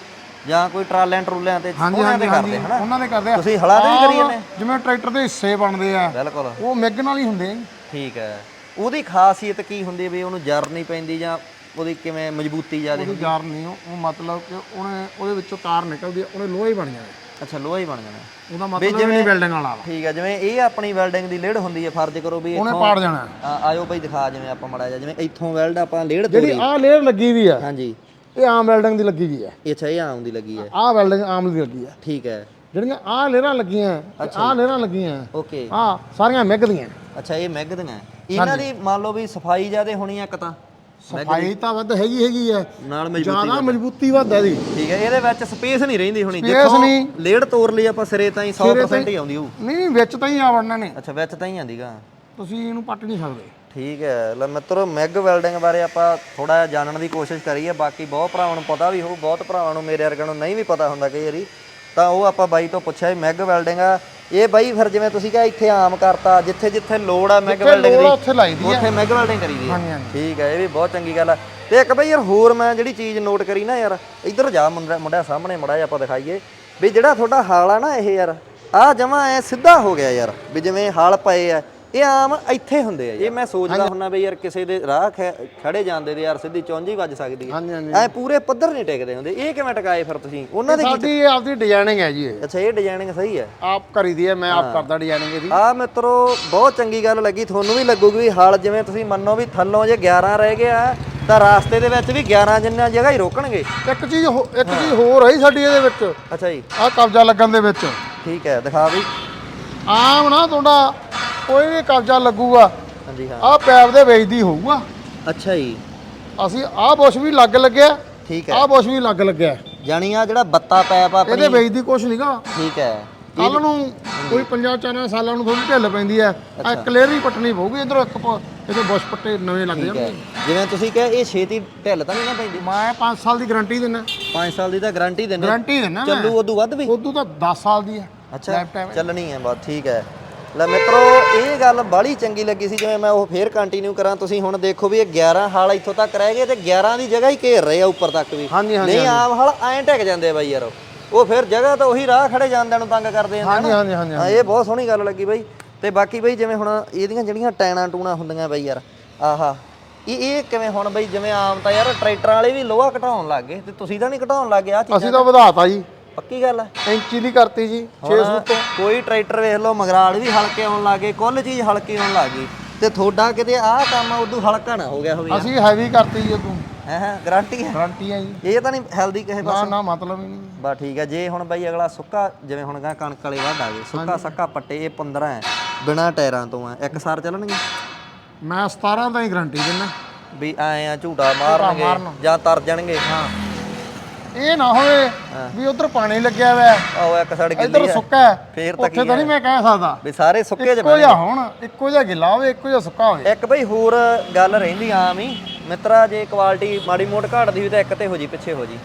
ਜਾਂ ਕੋਈ ਟਰਾਲਿਆਂ ਟਰੂਲਿਆਂ ਤੇ ਉਹਨਾਂ ਤੇ ਕਰਦੇ ਹਨਾ? ਉਹਨਾਂ ਦੇ ਕਰਦੇ ਆ। ਤੁਸੀਂ ਹਲਾ ਦੇ ਵੀ ਕਰੀ ਜਾਂਦੇ ਜਿਵੇਂ ਟਰੈਕਟਰ ਦੇ ਹਿੱਸੇ ਬਣਦੇ ਆ ਬਿਲਕੁਲ। ਉਹ ਮਿਗ ਨਾਲ ਹੀ ਹੁੰਦੇ ਆ ਜੀ। ਠੀਕ ਹੈ। ਉਹਦੀ ਖਾਸੀਅਤ ਕੀ ਹੁੰਦੀ ਵੀ ਉਹਨੂੰ ਜਰ ਨਹੀਂ ਪੈਂਦੀ ਜਾਂ ਉਹਦੀ ਕਿਵੇਂ ਮਜ਼ਬੂਤੀ ਜ਼ਿਆਦਾ ਉਹਦੀ ਜਾਰ ਨਹੀਂ ਉਹ ਉਹ ਮਤਲਬ ਕਿ ਉਹਨੇ ਉਹਦੇ ਵਿੱਚੋਂ ਤਾਰ ਨਿਕਲਦੀ ਆ ਉਹਨੇ ਲੋਹਾ ਹੀ ਬਣ ਜਾਣਾ ਅੱਛਾ ਲੋਹਾ ਹੀ ਬਣ ਜਾਣਾ ਉਹਦਾ ਮਤਲਬ ਨਹੀਂ ਵੈਲਡਿੰਗ ਵਾਲਾ ਵਾ। ਠੀਕ ਹੈ ਜਿਵੇਂ ਇਹ ਆਪਣੀ ਵੈਲਡਿੰਗ ਦੀ ਲੇੜ ਹੁੰਦੀ ਹੈ ਫਰਜ਼ ਕਰੋ ਵੀ ਉਹਨੇ ਇੱਥੋਂ ਪਾੜ ਜਾਣਾ। ਆ- ਆਇਓ ਬਈ ਦਿਖਾ ਜਿਵੇਂ ਆਪਾਂ ਮੜਾ ਜਾ ਜਿਵੇਂ ਇੱਥੋਂ ਵੈਲਡ ਆਪਾਂ ਲੇੜ ਜਿਹੜੀ ਤੋਰੀ ਆਹ ਲੇਅਰ ਲੱਗੀ ਵੀ ਆ ਹਾਂਜੀ। ਇਹ ਆਮ ਵੈਲਡਿੰਗ ਦੀ ਲੱਗੀ ਵੀ ਇਹ ਅੱਛਾ ਇਹ ਆਮ ਦੀ ਲੱਗੀ ਹੈ। ਆਹ ਵੈਲਡਿੰਗ ਆਮ ਦੀ ਲੱਗੀ ਆ ਠੀਕ ਹੈ। ਜਿਹੜੀਆਂ ਆਹ ਲੇਅਰਾਂ ਲੱਗੀਆਂ ਆਹ ਲੇਅਰਾਂ ਲੱਗੀਆਂ। ਓਕੇ। ਆਹ ਸਾਰੀਆਂ ਮਿਗ ਦੀਆਂ। ਅੱਛਾ ਇਹ ਮੈਗ ਦੀਆਂ। ਇਹਨਾਂ ਦੀ ਮੰਨ ਲਓ ਵੀ ਸਫ਼ਾਈ ਜ਼ਿਆਦੇ ਹੋਣੀ ਆ ਇੱਕ ਤਾਂ? ਸਫ਼ਾਈ ਤਾਂ ਵੱਧ ਹੈਗੀ ਹੈਗੀ ਆ ਨਾਲ ਮਜ਼ਬੂਤੀ ਜ਼ਿਆਦਾ ਮਜ਼ਬੂਤੀ ਵੱਧ ਹੈ ਦੀ ਠੀਕ ਹੈ ਇਹਦੇ ਵਿੱਚ ਸਪੇਸ ਨਹੀਂ ਰਹਿੰਦੀ ਹੋਣੀ। ਨਹੀਂ। ਲੇੜ ਤੋੜ ਲਈ ਆਪਾਂ ਸਿਰੇ ਤਾਂ ਹੀ 100% ਹੀ ਆਉਂਦੀ ਹੋਊ। ਨਹੀਂ ਵਿੱਚ ਤਾਂ ਹੀ ਆ ਵੜਨਾ ਨੇ। ਅੱਛਾ ਵਿੱਚ ਤਾਂ ਹੀ ਆਂਦੀਗਾ ਤੁਸੀਂ ਇਹਨੂੰ ਪੱਟ ਨਹੀਂ ਸਕਦੇ। ਠੀਕ ਹੈ। ਲੈ ਮਿੱਤਰੋ ਮੈਗ ਵੈਲਡਿੰਗ ਬਾਰੇ ਆਪਾਂ ਥੋੜਾ ਜਿਹਾ ਜਾਣਨ ਦੀ ਕੋਸ਼ਿਸ਼ ਕਰੀਏ। ਬਾਕੀ ਬਹੁਤ ਭਰਾਵਾਂ ਨੂੰ ਪਤਾ ਵੀ ਹੋਊ ਬਹੁਤ ਭਰਾਵਾਂ ਨੂੰ ਮੇਰੇ ਵਰਗਿਆਂ ਨੂੰ ਨਹੀਂ ਵੀ ਪਤਾ ਹੁੰਦਾ ਕਈ ਵਾਰੀ। ਤਾਂ ਉਹ ਆਪਾਂ ਬਾਈ ਤੋਂ ਪੁੱਛਿਆ ਵੀ ਮੈਗ ਵੈਲਡਿੰਗ ਆ। ਇਹ ਬਾਈ ਫਿਰ ਜਿਵੇਂ ਤੁਸੀਂ ਕਿਹਾ ਇੱਥੇ ਆਮ ਕਰਤਾ ਜਿੱਥੇ ਜਿੱਥੇ ਲੋੜ ਆ ਮੈਗ ਵੈਲਡਿੰਗ ਆ ਦੀ ਉੱਥੇ ਲਾਈ ਦੀ ਆ। ਉੱਥੇ ਮੈਗ ਵੈਲਡਿੰਗ ਕਰੀ ਦੀ ਹਾਂਜੀ ਠੀਕ ਹੈ ਇਹ ਵੀ ਬਹੁਤ ਚੰਗੀ ਗੱਲ ਆ। ਤੇ ਇੱਕ ਬਈ ਯਾਰ ਹੋਰ ਮੈਂ ਜਿਹੜੀ ਚੀਜ਼ ਨੋਟ ਕਰੀ ਨਾ ਯਾਰ ਇੱਧਰ ਜਾ ਮੁੰਡਾ ਮੁੰਡਾ ਸਾਹਮਣੇ ਮੜਾ ਜਿਹਾ ਆਪਾਂ ਦਿਖਾਈਏ। ਵੀ ਜਿਹੜਾ ਤੁਹਾਡਾ ਹਾਲ ਆ ਨਾ ਇਹ ਯਾਰ ਆ ਜਮਾ ਐ ਸਿੱਧਾ ਹੋ ਗਿਆ ਯਾਰ ਵੀ ਜਿਵੇਂ ਹਾਲ ਪਏ ਆ। ਇਹ ਆਮ ਇੱਥੇ ਹੁੰਦੇ ਆ ਇਹ ਮੈਂ ਸੋਚਦਾ ਹੁੰਨਾ ਵੀ ਯਾਰ ਕਿਸੇ ਦੇ ਰਾਹ ਖੜੇ ਜਾਂਦੇ ਦੇ ਯਾਰ ਸਿੱਧੀ ਚੌਂਜੀ ਵੱਜ ਸਕਦੀ ਹੈ। ਹਾਂਜੀ ਹਾਂਜੀ। ਐ ਪੂਰੇ ਪੱਧਰ ਨਹੀਂ ਟਿਕਦੇ ਹੁੰਦੇ। ਇਹ ਕਿਵੇਂ ਟਿਕਾਏ ਫਿਰ ਤੁਸੀਂ? ਉਹਨਾਂ ਦੇ ਸਾਡੀ ਇਹ ਆਪਦੀ ਡਿਜ਼ਾਈਨਿੰਗ ਹੈ ਜੀ ਇਹ। ਅੱਛਾ ਇਹ ਡਿਜ਼ਾਈਨਿੰਗ ਸਹੀ ਹੈ। ਆਪ ਕਰੀ ਦੀ ਹੈ ਮੈਂ ਆਪ ਕਰਦਾ ਡਿਜ਼ਾਈਨਿੰਗ ਇਹਦੀ। ਆ ਮਿੱਤਰੋ ਬਹੁਤ ਚੰਗੀ ਗੱਲ ਲੱਗੀ। ਤੁਹਾਨੂੰ ਵੀ ਲੱਗੂਗੀ ਵੀ ਹਲ ਜਿਵੇਂ ਤੁਸੀਂ ਮੰਨੋ ਵੀ ਥੱਲੋਂ ਜੇ 11 ਰਹਿ ਗਿਆ ਤਾਂ ਰਾਸਤੇ ਦੇ ਵਿੱਚ ਵੀ 11 ਜਿੰਨਾ ਜਗ੍ਹਾ ਹੀ ਰੋਕਣਗੇ। ਇੱਕ ਚੀਜ਼ ਇੱਕ ਚੀਜ਼ ਹੋਰ ਹੈ ਸਾਡੀ ਇਹਦੇ ਵਿੱਚ। ਅੱਛਾ ਜੀ। ਆਹ ਕਬਜ਼ਾ ਲੱਗਣ ਦੇ ਵਿੱਚ। ਠੀਕ ਹੈ ਦਿਖਾ ਵੀ। ਆਮ ਨਾ ਤੁਹਾਡਾ ਕੋਈ ਵੀ ਕਬਜ਼ਾ ਲੱਗੂਗਾ ਹਾਂਜੀ ਹਾਂ। ਆਹ ਪੈਪ ਦੇ ਵਿੱਚ ਦੀ ਹੋਊਗਾ। ਅੱਛਾ ਜੀ। ਅਸੀਂ ਆਹ ਬੁਸ਼ ਵੀ ਲੱਗ ਲੱਗਿਆ ਠੀਕ ਹੈ। ਆਹ ਬੁਸ਼ ਵੀ ਲੱਗ ਲੱਗਿਆ। ਜਾਣੀ ਆ ਜਿਹੜਾ ਬੱਤਾ ਪੈਪ ਇਹਦੇ ਵਿੱਚ ਦੀ ਕੁਝ ਨਹੀਂਗਾ ਠੀਕ ਹੈ। ਕੱਲ ਨੂੰ ਕੋਈ ਪੰਜਾਂ ਚਾਰਾਂ ਸਾਲਾਂ ਨੂੰ ਥੋੜੀ ਢਿੱਲ ਪੈਂਦੀ ਹੈ। ਆ ਕਲੀਅਰ ਹੀ ਪੱਟਣੀ ਪਊਗੀ ਇਧਰੋਂ ਇੱਕ ਇਹਦੇ ਬੁਸ਼ ਪੱਟੇ ਨਵੇਂ ਲੱਗ ਠੀਕ ਹੈ। ਜਾਣਗੇ। ਜਿਵੇਂ ਤੁਸੀਂ ਕਿਹਾ ਇਹ ਛੇਤੀ ਢਿੱਲ ਤਾਂ ਨਹੀਂ ਨਾ ਪੈਂਦੀ? ਮੈਂ 5 ਸਾਲ ਦੀ ਗਾਰੰਟੀ ਦਿੰਦਾ 5 ਸਾਲ ਦੀ ਤਾਂ ਗਾਰੰਟੀ ਦਿੰਦੇ। ਗਾਰੰਟੀ ਦਿੰਦਾ ਮੈਂ। ਚੱਲੂ ਉਦੋਂ ਵੱਧ ਵੀ? ਉਦੋਂ ਤਾਂ 10 ਸਾਲ ਦੀ ਹੈ। ਅੱਛਾ। Lifetime। ਚੱਲਣੀ ਹੈ ਬਸ ਠੀਕ ਹੈ। ਲੈ ਮਿੱਤਰੋ ਇਹ ਗੱਲ ਬਾਹਲੀ ਚੰਗੀ ਲੱਗੀ ਸੀ ਜਿਵੇਂ ਮੈਂ ਉਹ ਫੇਰ ਕੰਟੀਨਿਊ ਕਰਾਂ। ਤੁਸੀਂ ਹੁਣ ਦੇਖੋ ਵੀ ਇਹ 11 ਹਾਲ ਇੱਥੋਂ ਤੱਕ ਰਹਿ ਗਏ ਤੇ 11 ਦੀ ਜਗ੍ਹਾ ਹੀ ਘੇਰ ਰਹੇ ਆ ਉੱਪਰ ਤੱਕ ਵੀ। ਹਾਂਜੀ ਹਾਂਜੀ ਨਹੀਂ ਆਮ ਹਾਲ ਐਂ ਟਿਕ ਜਾਂਦੇ ਆ ਬਾਈ ਯਾਰ ਉਹ। ਫਿਰ ਜਗ੍ਹਾ ਤਾਂ ਉਹੀ ਰਾਹ ਖੜੇ ਜਾਂਦਿਆਂ ਨੂੰ ਤੰਗ ਕਰਦੇ ਆ ਹਾਂਜੀ ਹਾਂਜੀ ਹਾਂਜੀ ਹਾਂ ਇਹ ਬਹੁਤ ਸੋਹਣੀ ਗੱਲ ਲੱਗੀ ਬਾਈ। ਤੇ ਬਾਕੀ ਬਈ ਜਿਵੇਂ ਹੁਣ ਇਹਦੀਆਂ ਜਿਹੜੀਆਂ ਟੈਣਾ ਟੂਣਾ ਹੁੰਦੀਆਂ ਬਈ ਯਾਰ ਆਹਾ। ਇਹ ਇਹ ਕਿਵੇਂ ਹੁਣ ਬਈ ਜਿਵੇਂ ਆਮ ਤਾਂ ਯਾਰ ਟਰੈਕਟਰਾਂ ਵਾਲੇ ਵੀ ਲੋਹਾ ਘਟਾਉਣ ਲੱਗ ਗਏ ਤੇ ਤੁਸੀਂ ਤਾਂ ਨਹੀਂ ਘਟਾਉਣ ਲੱਗੇ ਆ ਚੀਜ਼ਾਂ ਅਸੀਂ ਤਾਂ ਵਧਾਤਾ ਜੀ। ਪੱਕੀ ਗੱਲ ਹੈ ਇੰਚੀ ਦੀ ਕਰਤੀ ਜੀ 6 ਹੁਣ ਕੋਈ ਟਰੈਕਟਰ ਵੇਖ ਲਓ ਮਗਰਾੜ ਵੀ ਹਲਕੇ ਆਉਣ ਲੱਗੇ ਕੁੱਲ ਚੀਜ਼ ਹਲਕੀ ਆਉਣ ਲੱਗੀ ਤੇ ਤੁਹਾਡਾ ਕਿਤੇ ਆਹ ਕੰਮ ਉਦੋਂ ਹਲਕਾ ਨਾ ਹੋ ਗਿਆ ਹੋਵੇ ਅਸੀਂ ਹੈਵੀ ਕਰਤੀ ਜੀ ਉਦੋਂ। ਹੈ ਹੈ ਗਾਰੰਟੀ ਹੈ ਗਾਰੰਟੀ ਹੈ ਜੀ। ਇਹ ਤਾਂ ਨਹੀਂ ਹੈਲਦੀ ਕਿਸੇ ਨਾ ਪਾਸੇ? ਨਾ ਮਤਲਬ ਹੀ ਨਹੀਂ। ਬਾ ਠੀਕ ਹੈ ਜੇ ਹੁਣ ਬਈ ਅਗਲਾ ਸੁੱਕਾ ਜਿਵੇਂ ਹੁਣ ਗਾ ਕਣਕ ਵਾਲੇ ਵੱਢ ਆ ਗਏ ਸੁੱਕਾ ਸੱਕਾ ਪੱਟੇ ਇਹ 15 ਹੈ ਬਿਨਾ ਟਾਇਰਾਂ ਤੋਂ ਆ ਇੱਕ ਸਾਰ ਚੱਲਣਗੇ? ਮੈਂ 17 ਦਾ ਹੀ ਗਾਰੰਟੀ ਦਿੰਦਾ ਵੀ ਐ ਆ ਝੂਟਾ ਮਾਰਨਗੇ ਜਾਂ ਤਰ ਜਾਣਗੇ? ਹਾਂ। ਇਹ ਨਾ ਹੋਵੇ ਵੀ ਉਧਰ ਪਾਣੀ ਲੱਗਿਆ ਹੋਇਆ ਹੈ, ਉਹ ਇੱਕ ਸੜ ਇੱਧਰ ਗਿੱਲੀ ਆ ਸੁੱਕਾ ਫੇਰ ਤਾਂ ਉੱਥੇ ਤਾਂ ਨਹੀਂ ਮੈਂ ਕਹਿ ਸਕਦਾ। ਵੀ ਸਾਰੇ ਸੁੱਕੇ ਚ ਇੱਕੋ ਜਿਹਾ ਹੋਣ ਇੱਕੋ ਜਿਹਾ ਗਿੱਲਾ ਹੋਵੇ ਇੱਕੋ ਜਿਹਾ ਸੁੱਕਾ ਹੋਵੇ। ਇੱਕ ਬਈ ਹੋਰ ਗੱਲ ਰਹਿੰਦੀ ਆਮ ਹੀ। ਮਿੱਤਰਾ ਜੇ ਕੁਆਲਿਟੀ ਮਾੜੀ ਮੋਟ ਘਟਦੀ ਹੋਈ ਤਾਂ ਇੱਕ ਤੇ ਹੋ ਜੀ ਪਿੱਛੇ ਹੋ ਜੀ।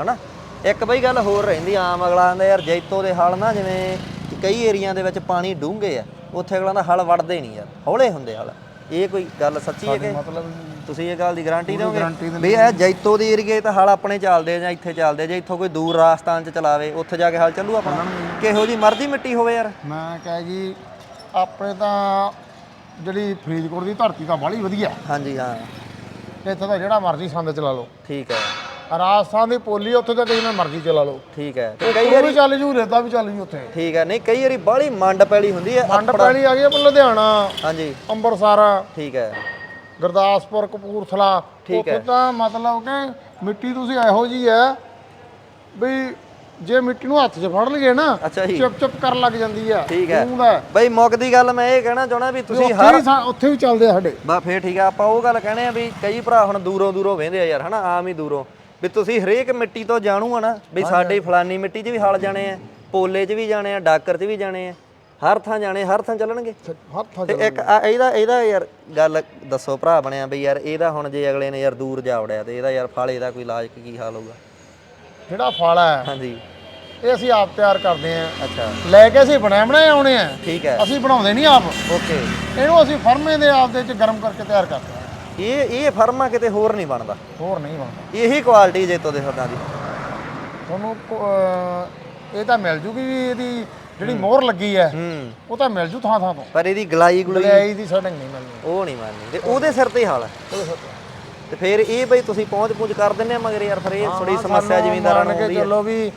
ਹਨਾ? ਇੱਕ ਬਈ ਗੱਲ ਹੋਰ ਰਹਿੰਦੀ ਆਮ ਅਗਲਾ ਆਂਦਾ ਯਾਰ ਜੈਤੋ ਦੇ ਹਲ ਨਾ ਜਿਵੇਂ ਕਈ ਏਰੀਆ ਦੇ ਵਿੱਚ ਪਾਣੀ ਡੂੰਘੇ ਆ ਉੱਥੇ ਅਗਲਾ ਦਾ ਹਲ ਵੜਦੇ ਨਹੀਂ ਯਾਰ ਹੌਲੇ ਹੁੰਦੇ ਹਲ। ਇਹ ਕੋਈ ਗੱਲ ਸੱਚੀ ਹੈ ਕਿ? ਮਤਲਬ ਤੁਸੀਂ ਇਹ ਗੱਲ ਦੀ ਗਾਰੰਟੀ ਦਿਓਗੇ? ਵੀ ਇਹ ਜੈਤੋ ਦੀ ਏਰੀਏ ਤਾਂ ਹਲ ਆਪਣੇ ਚੱਲਦੇ ਜਾਂ ਇੱਥੇ ਚੱਲਦੇ ਜੇ ਇੱਥੋਂ ਕੋਈ ਦੂਰ ਰਾਜਸਥਾਨ ਚ ਚਲਾਵੇ ਉੱਥੇ ਜਾ ਕੇ ਹਲ ਚੱਲੂ ਆਪਣਾ? ਕਿਹੋ ਜੀ ਮਰਜ਼ੀ ਮਿੱਟੀ ਹੋਵੇ ਯਾਰ। ਮੈਂ ਕਹੇ ਜੀ ਆਪਣੇ ਤਾਂ ਜਿਹੜੀ ਫਰੀਦਕੋਟ ਦੀ ਧਰਤੀ ਤਾਂ ਬਾਹਲੀ ਵਧੀਆ। ਹਾਂਜੀ ਹਾਂ। ਇੱਥੇ ਤਾਂ ਜਿਹੜਾ ਮਰਜ਼ੀ ਸੰਦ ਚਲਾ ਲਓ। ਠੀਕ ਹੈ। ਰਾਜਸਥਾਨ ਦੀ ਪੋਲੀ ਉੱਥੇ ਤਾਂ ਕਿਸੇ ਨਾਲ ਮਰਜ਼ੀ ਚਲਾ ਲਓ। ਠੀਕ ਹੈ। ਤੇ ਕਈ ਕਈ ਵੀ ਚੱਲ ਜੂ ਰੇਤਾ ਵੀ ਚੱਲ ਜੂ ਉੱਥੇ। ਠੀਕ ਹੈ। ਨਹੀਂ ਕਈ ਵਾਰੀ ਬਾਹਲੀ ਮੰਡ ਪੈਲੀ ਹੁੰਦੀ ਹੈ ਮੰਡ ਪੈਣੀ ਆ ਗਈ ਆਪਣਾ ਲੁਧਿਆਣਾ ਹਾਂਜੀ। ਅੰਮ੍ਰਿਤਸਰ। ਠੀਕ ਹੈ। ਗੁਰਦਾਸਪੁਰ ਕਪੂਰਥਲਾ। ਠੀਕ ਹੈ। ਉੱਥੇ ਤਾਂ ਮਤਲਬ ਕਿ ਮਿੱਟੀ ਤੁਸੀਂ ਇਹੋ ਜੀ ਹੈ ਵੀ ਜੇ ਮਿੱਟੀ ਨੂੰ ਹੱਥ 'ਚ ਫੜ ਲਈਏ ਨਾ ਚੁੱਪ ਚੁੱਪ ਕਰਨ ਲੱਗ ਜਾਂਦੀ ਆ ਠੀਕ ਹੈ। ਬਈ ਮੁੱਕ ਦੀ ਗੱਲ ਮੈਂ ਇਹ ਕਹਿਣਾ ਚਾਹਣਾ ਵੀ ਤੁਸੀਂ ਸਾ- ਉੱਥੇ ਵੀ ਚੱਲਦੇ ਆ ਸਾਡੇ। ਬਾ ਫੇਰ ਠੀਕ ਆ ਆਪਾਂ ਉਹ ਗੱਲ ਕਹਿੰਦੇ ਆ ਵੀ ਕਈ ਭਰਾ ਹੁਣ ਦੂਰੋਂ ਦੂਰੋਂ ਵੇਂਦੇ ਆ ਯਾਰ ਹਨਾ ਆਮ ਹੀ ਦੂਰੋਂ। ਵੀ ਤੁਸੀਂ ਹਰੇਕ ਮਿੱਟੀ ਤੋਂ ਜਾਣੂ ਆ ਨਾ ਵੀ ਸਾਡੇ ਫਲਾਨੀ ਮਿੱਟੀ 'ਚ ਵੀ ਹਲ ਜਾਣੇ ਆ ਪੋਲੇ 'ਚ ਵੀ ਜਾਣੇ ਆ ਡਾਕਰ 'ਚ ਵੀ ਜਾਣੇ ਆ। ਹਰ ਥਾਂ ਜਾਣੇ ਹਰ ਥਾਂ ਚੱਲਣਗੇ? ਹੱਥਾਂ 'ਚ ਤੇ ਇੱਕ ਆ ਇਹਦਾ ਇਹਦਾ ਯਾਰ ਗੱਲ ਦੱਸੋ ਭਰਾ ਬਣਿਆ ਵੀ ਯਾਰ ਇਹਦਾ ਹੁਣ ਜੇ ਅਗਲੇ ਨੇ ਯਾਰ ਦੂਰ ਜਾ ਵੜਿਆ ਤੇ ਇਹਦਾ ਯਾਰ ਫਾਲੇ ਦਾ ਕੋਈ ਇਲਾਜ ਕੀ ਹਾਲ ਹੋਊਗਾ? ਜਿਹੜਾ ਫਲ ਹੈ ਹਾਂਜੀ। ਇਹ ਅਸੀਂ ਆਪ ਤਿਆਰ ਕਰਦੇ ਆ ਅੱਛਾ। ਲੈ ਕੇ ਅਸੀਂ ਬਣਾਏ ਬਣਾਏ ਆਉਣੇ ਆ। ਠੀਕ ਹੈ। ਅਸੀਂ ਬਣਾਉਂਦੇ ਨਹੀਂ ਆਪ। ਓਕੇ। ਇਹਨੂੰ ਅਸੀਂ ਫਰਮੇ ਦੇ ਆਪ ਦੇ ਚ ਗਰਮ ਕਰਕੇ ਤਿਆਰ ਕਰਦੇ ਆ ਇਹ ਇਹ ਫਰਮਾ ਕਿਤੇ ਹੋਰ ਨਹੀਂ ਬਣਦਾ। ਹੋਰ ਨਹੀਂ ਬਣਦਾ। ਇਹੀ ਕੁਆਲਿਟੀ ਜੇ ਤੋਂ ਦੇ ਹੱਦਾਂ ਦੀ। ਤੁਹਾਨੂੰ ਇਹ ਤਾਂ ਮਿਲ ਜੂਗੀ ਵੀ ਇਹਦੀ ਜਿਹੜੀ ਮੋਹਰ ਲੱਗੀ ਹੈ ਹੂੰ। ਉਹ ਤਾਂ ਮਿਲ ਜੂ ਥਾਂ ਥਾਂ ਤੋਂ। ਪਰ ਇਹਦੀ ਗਲਾਈ ਗਲੂਈ ਗਲਾਈ ਦੀ ਸੈਟਿੰਗ ਨਹੀਂ ਮਿਲਣੀ। ਉਹ ਨਹੀਂ ਮੰਨਦੀ ਤੇ ਉਹਦੇ ਸਿਰ ਤੇ ਹਾਲ ਹੈ। ਉਹਦੇ ਸਿਰ ਤੇ। ਤੇ ਫਿਰ ਇਹ ਬਈ ਤੁਸੀਂ ਪਹੁੰਚ ਪਹੁੰਚ ਕਰ ਦਿੰਦੇ ਆ ਮਗਰ ਯਾਰ ਫਿਰ ਇਹ ਥੋੜੀ ਸਮੱਸਿਆ ਸਾਨੂੰ ਜ਼ਿਮੀਂਦਾਰਾਂ ਨੂੰ ਮੰਨ ਕੇ ਆਉਂਦੀ ਹੈ। ਚੱਲੋ ਵੀ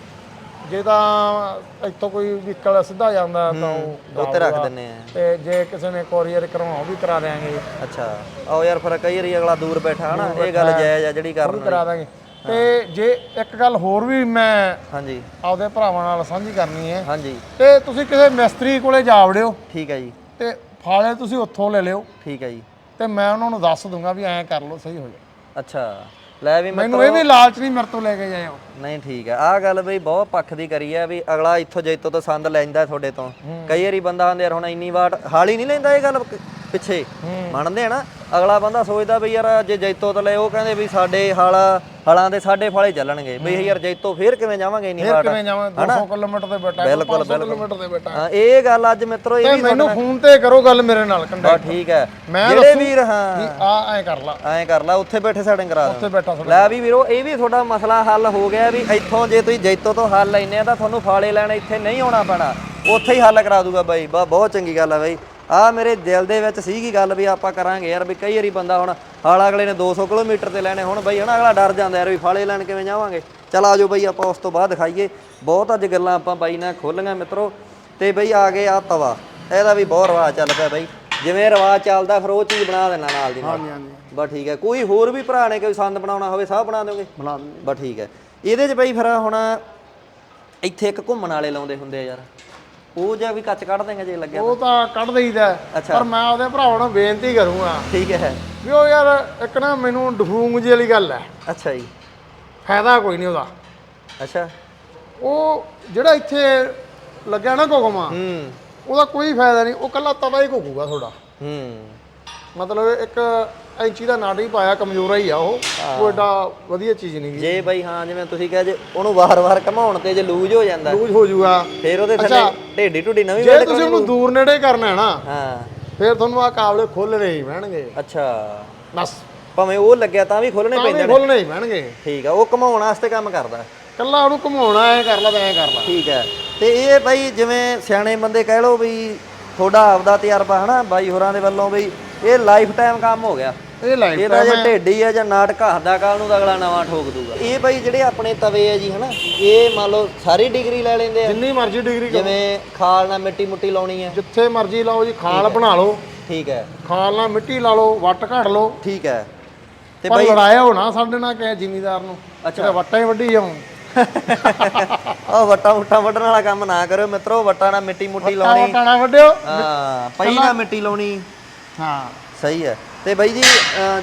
ਜੇ ਤਾਂ ਇੱਥੋਂ ਕੋਈ ਵਹੀਕਲ ਸਿੱਧਾ ਜਾਂਦਾ ਤਾਂ ਉਹ ਉੱਤੇ ਰੱਖ ਦਿੰਦੇ ਆ। ਤੇ ਜੇ ਕਿਸੇ ਨੇ ਕੋਰੀਅਰ ਕਰਾਉਣਾ ਉਹ ਵੀ ਕਰਾ ਦੇਾਂਗੇ ਅੱਛਾ। ਆਓ ਯਾਰ ਫਿਰ ਕਈ ਵਾਰੀ ਅਗਲਾ ਦੂਰ ਬੈਠਾ ਹਨਾ? ਇਹ ਗੱਲ ਜਾਇਜ਼ ਆ ਜਿਹੜੀ ਕਰਨ ਕਰਾ ਦਾਂਗੇ ਤੇ ਜੇ ਇੱਕ ਗੱਲ ਹੋਰ ਵੀ ਮੈਂ ਹਾਂਜੀ। ਆਪਦੇ ਭਰਾਵਾਂ ਨਾਲ ਸਾਂਝੀ ਕਰਨੀ ਹੈ। ਹਾਂਜੀ। ਤੇ ਤੁਸੀਂ ਕਿਸੇ ਮਿਸਤਰੀ ਕੋਲੇ ਜਾ ਵੜਿਓ। ਠੀਕ ਹੈ ਜੀ। ਤੇ ਫਾਲੇ ਤੁਸੀਂ ਉੱਥੋਂ ਲੈ ਲਿਓ। ਠੀਕ ਹੈ ਜੀ। ਤੇ ਮੈਂ ਉਹਨਾਂ ਨੂੰ ਦੱਸ ਦੂੰਗਾ ਵੀ ਐਂ ਕਰ ਲਓ ਸਹੀ ਹੋ ਜਾਏ। ਅੱਛਾ। ਲੈ ਵੀ ਮੈਨੂੰ ਇਹ ਵੀ ਲਾਲਚ ਨਹੀਂ ਮੇਰੇ ਤੋਂ ਲੈ ਕੇ ਜਾਇਓ। ਨਹੀਂ ਠੀਕ ਹੈ। ਆਹ ਗੱਲ ਬਈ ਬਹੁਤ ਪੱਖ ਦੀ ਕਰੀ ਹੈ ਵੀ ਅਗਲਾ ਇੱਥੋਂ ਜੈਤੋ ਤੋਂ ਸੰਦ ਲੈਂਦਾ ਤੁਹਾਡੇ ਤੋਂ। ਕਈ ਵਾਰੀ ਬੰਦਾ ਆਂਦੇ ਯਾਰ ਹੁਣ ਇੰਨੀ ਵਾਟ ਹਾਲੀ ਨਹੀਂ ਲੈਂਦਾ ਇਹ ਗੱਲ। ਪਿੱਛੇ। ਮੰਨਦੇ ਆ ਨਾ ਅਗਲਾ ਬੰਦਾ ਸੋਚਦਾ ਵੀ ਯਾਰ ਜੇ ਜੈਤੋ ਤੋਂ ਲਏ ਉਹ ਕਹਿੰਦੇ ਵੀ ਸਾਡੇ ਹਲ ਹਲਾਂ ਦੇ ਸਾਡੇ ਫਾਲੇ ਚੱਲਣਗੇ। ਵੀ ਯਾਰ ਜੈਤੋ ਫੇਰ ਕਿਵੇਂ ਜਾਵਾਂਗੇ ਇੰਨੀ ਵਾਟ ਕਿਵੇਂ ਜਾਵਾਂ? 200 ਕਿਲੋਮੀਟਰ ਤੇ ਬੈਠਾ ਬਿਲਕੁਲ, 500 ਕਿਲੋਮੀਟਰ ਤੇ ਬੈਠਾ। ਹਾਂ ਇਹ ਗੱਲ ਅੱਜ ਮਿੱਤਰੋ ਇਹ ਵੀ ਮੈਨੂੰ ਫੋਨ ਤੇ ਕਰੋ ਗੱਲ ਮੇਰੇ ਨਾਲ ਕੰਡਾ ਬਾ ਠੀਕ ਹੈ। ਮੈਂ ਜਿਹੜੇ ਵੀਰ ਹਾਂ। ਵੀ ਆ ਐਂ ਕਰ ਲਾ। ਐਂ ਕਰ ਲੈ ਉੱਥੇ ਬੈਠੇ ਸੈਟਿੰਗ ਕਰਾ ਉੱਥੇ ਬੈਠਾ ਲੈ ਵੀ ਵੀਰੋ ਇਹ ਵੀ ਤੁਹਾਡਾ ਮਸਲਾ ਹੱਲ ਹੋ ਗਿਆ ਵੀ ਇੱਥੋਂ ਜੇ ਤੁਸੀਂ ਜੈਤੋ ਤੋਂ ਹੱਲ ਲੈਨੇ ਆ ਤਾਂ ਤੁਹਾਨੂੰ ਫਾਲੇ ਲੈਣ ਇੱਥੇ ਨਹੀਂ ਆਉਣਾ ਪੈਣਾ। ਉੱਥੇ ਹੀ ਹੱਲ ਕਰਾ ਦੂਗਾ ਬਾਈ ਬਹੁਤ ਚੰਗੀ ਗੱਲ ਆ ਬਾਈ। ਆ ਮੇਰੇ ਦਿਲ ਦੇ ਵਿੱਚ ਸੀਗੀ ਗੱਲ ਵੀ ਆਪਾਂ ਕਰਾਂਗੇ ਯਾਰ ਵੀ ਕਈ ਵਾਰੀ ਬੰਦਾ ਹੁਣ ਹਾਲ ਅਗਲੇ ਨੇ 200 ਕਿਲੋਮੀਟਰ ਤੇ ਲੈਣੇ ਹੁਣ ਬਈ ਹਨਾ ਅਗਲਾ ਡਰ ਜਾਂਦਾ ਯਾਰ ਵੀ ਫਾਲੇ ਲੈਣ ਕਿਵੇਂ ਜਾਵਾਂਗੇ। ਚਲ ਆਜੋ ਬਈ ਆਪਾਂ ਉਸ ਤੋਂ ਬਾਅਦ ਦਿਖਾਈਏ। ਬਹੁਤ ਅੱਜ ਗੱਲਾਂ ਆਪਾਂ ਬਾਈ ਨਾਲ ਖੋਲੀਆਂ ਮਿੱਤਰੋ। ਤੇ ਬਈ ਆ ਗਏ ਆ ਤਵਾ। ਇਹਦਾ ਵੀ ਬਹੁਤ ਰਿਵਾਜ ਚੱਲ ਪਿਆ ਬਈ। ਜਿਵੇਂ ਰਿਵਾਜ ਚੱਲਦਾ ਫਿਰ ਉਹ ਚੀਜ਼ ਬਣਾ ਦੇਣਾ ਨਾਲ ਦੀ ਨਾਲ। ਹਾਂਜੀ ਹਾਂਜੀ। ਬਸ ਠੀਕ ਹੈ। ਕੋਈ ਹੋਰ ਵੀ ਭਰਾ ਨੇ ਕੋਈ ਸੰਦ ਬਣਾਉਣਾ ਹੋਵੇ ਸਭ ਬਣਾ ਦਿਓਗੇ? ਬਣਾ ਦਿੰਦੇ। ਬਸ ਠੀਕ ਹੈ। ਇਹਦੇ 'ਚ ਬਈ ਫਿਰ ਹੁਣ ਇੱਥੇ ਇੱਕ ਘੁੰਮਣ ਵਾਲੇ ਲਾਉਂਦੇ ਹੁੰਦੇ ਆ ਯਾਰ। ਉਹ ਜਿਹਾ ਵੀ ਕੱਚ ਕੱਢ ਦੇਂਗੇ ਜੇ ਲੱਗਿਆ ਉਹ ਤਾਂ ਕੱਢ ਦਈਦਾ। ਪਰ ਮੈਂ ਉਹਦੇ ਭਰਾਵਾਂ ਨੂੰ ਬੇਨਤੀ ਕਰੂੰਗਾ। ਠੀਕ ਹੈ। ਵੀ ਉਹ ਯਾਰ ਇੱਕ ਨਾ ਮੈਨੂੰ ਡਫੂੰਗ ਜੀ ਵਾਲੀ ਗੱਲ ਹੈ। ਅੱਛਾ ਜੀ। ਫਾਇਦਾ ਕੋਈ ਨਹੀਂ ਉਹਦਾ। ਅੱਛਾ। ਉਹ ਜਿਹੜਾ ਇੱਥੇ ਲੱਗਿਆ ਨਾ ਕੋਕਮਾ ਹੂੰ। ਉਹਦਾ ਕੋਈ ਫਾਇਦਾ ਨਹੀਂ। ਉਹ ਕੱਲਾ ਤਵਾ ਹੀ ਘੁੱਗੂਗਾ ਤੁਹਾਡਾ। ਹੂੰ। ਮਤਲਬ ਇੱਕ ਇੰਚੀ ਦਾ ਹੀ ਪਾਇਆ ਕਮਜ਼ੋਰਾ ਹੀ ਆ ਉਹ। ਉਹ ਏਡਾ ਵਧੀਆ ਚੀਜ਼ ਨਹੀਂ ਜੇ ਬਈ ਹਾਂ ਜਿਵੇਂ ਤੁਸੀਂ ਕਹੇ ਜੇ ਉਹਨੂੰ ਵਾਰ-ਵਾਰ ਘਮਾਉਣ ਤੇ ਜੇ ਲੂਜ ਹੋ ਜਾਂਦਾ। ਲੂਜ ਹੋ ਜਾਊਗਾ ਫਿਰ ਉਹਦੇ ਥੱਲੇ ਢੇਡੀ ਢੁੱਡੀ ਨਵੀਂ ਜੇ ਤੁਸੀਂ ਉਹਨੂੰ ਦੂਰ ਨੇੜੇ ਕਰਨਾ ਹੈ ਨਾ ਹਾਂ। ਫਿਰ ਤੁਹਾਨੂੰ ਆ ਕਾਬਲੇ ਖੋਲਣੇ ਹੀ ਪੈਣਗੇ। ਅੱਛਾ। ਬਸ। ਭਾਵੇਂ ਉਹ ਲੱਗਿਆ ਤਾਂ ਵੀ ਖੋਲਣੇ ਪੈਂਦੇ ਵੀ ਨੇ। ਖੋਲਣੇ ਹੀ ਪੈਣਗੇ। ਠੀਕ ਆ ਉਹ ਘਮਾਉਣ ਵਾਸਤੇ ਕੰਮ ਕਰਦਾ। ਕੱਲਾ ਉਹਨੂੰ ਘੁਮਾਉਣਾ ਐ ਕਰ ਲਾ ਤਾਂ ਐ ਕਰ ਲਾ। ਠੀਕ ਹੈ ਤੇ ਇਹ ਬਾਈ ਜਿਵੇਂ ਸਿਆਣੇ ਬੰਦੇ ਕਹਿ ਲਓ ਵੀ ਤੁਹਾਡਾ ਆਪਦਾ ਤਜਰਬਾ ਹਨਾ ਬਾਈ ਹੋਰਾਂ ਦੇ ਵੱਲੋਂ ਬਈ ਇਹ ਲਾਈਫ ਟਾਈਮ ਕੰਮ ਹੋ ਗਿਆ। ਇਹ ਲਾਈਫ ਇਹਦਾ ਜੇ ਢੇਡੀ ਆ ਜਾਂ ਨਾਟ ਘਾਹਦਾ ਕੱਲ ਨੂੰ ਤਾਂ ਅਗਲਾ ਨਵਾਂ ਠੋਕ ਦੂਗਾ। ਇਹ ਬਾਈ ਜਿਹੜੇ ਆਪਣੇ ਤਵੇ ਆ ਜੀ ਹਨਾ ਇਹ ਮੰਨ ਲਓ ਸਾਰੀ ਡਿਗਰੀ ਲੈ ਲੈਂਦੇ ਆ। ਜਿੰਨੀ ਮਰਜ਼ੀ ਡਿਗਰੀ ਕਰੋ। ਜਿਵੇਂ ਖਾਲ ਨਾਲ ਮਿੱਟੀ ਮੁੱਟੀ ਲਾਉਣੀ ਹੈ ਜਿੱਥੇ ਮਰਜ਼ੀ ਲਾਓ ਜੀ ਖਾਲ ਬਣਾ ਲਓ। ਠੀਕ ਹੈ। ਖਾਲ ਨਾਲ ਮਿੱਟੀ ਲਾ ਲਓ ਵੱਟ ਘੜ ਲਓ। ਠੀਕ ਹੈ। ਤੇ ਬਾਈ ਲੜਾਇਆ ਹੋਣਾ ਸਾਡੇ ਨਾਲ ਕਹੇ ਜ਼ਿਮੀਦਾਰ ਨੂੰ। ਅੱਛਾ। ਵੱਟਾਂ ਹੀ ਵੱਢੀ ਜਾਉਂ ਉਹ ਵੱਟਾ ਮੁੱਟਾ ਵੱਢਣ ਵਾਲਾ ਕੰਮ ਨਾ ਕਰਿਓ ਮਿੱਤਰੋ ਵੱਟਾਂ ਨਾਲ ਮਿੱਟੀ ਮੁੱਟੀ ਲਾਉਣੀ। ਵੱਢਿਓ। ਹਾਂ ਪਈ ਨਾਲ ਮਿੱਟੀ ਲਾਉਣੀ। ਹਾਂ। ਸਹੀ ਹੈ। ਤੇ ਬਾਈ ਜੀ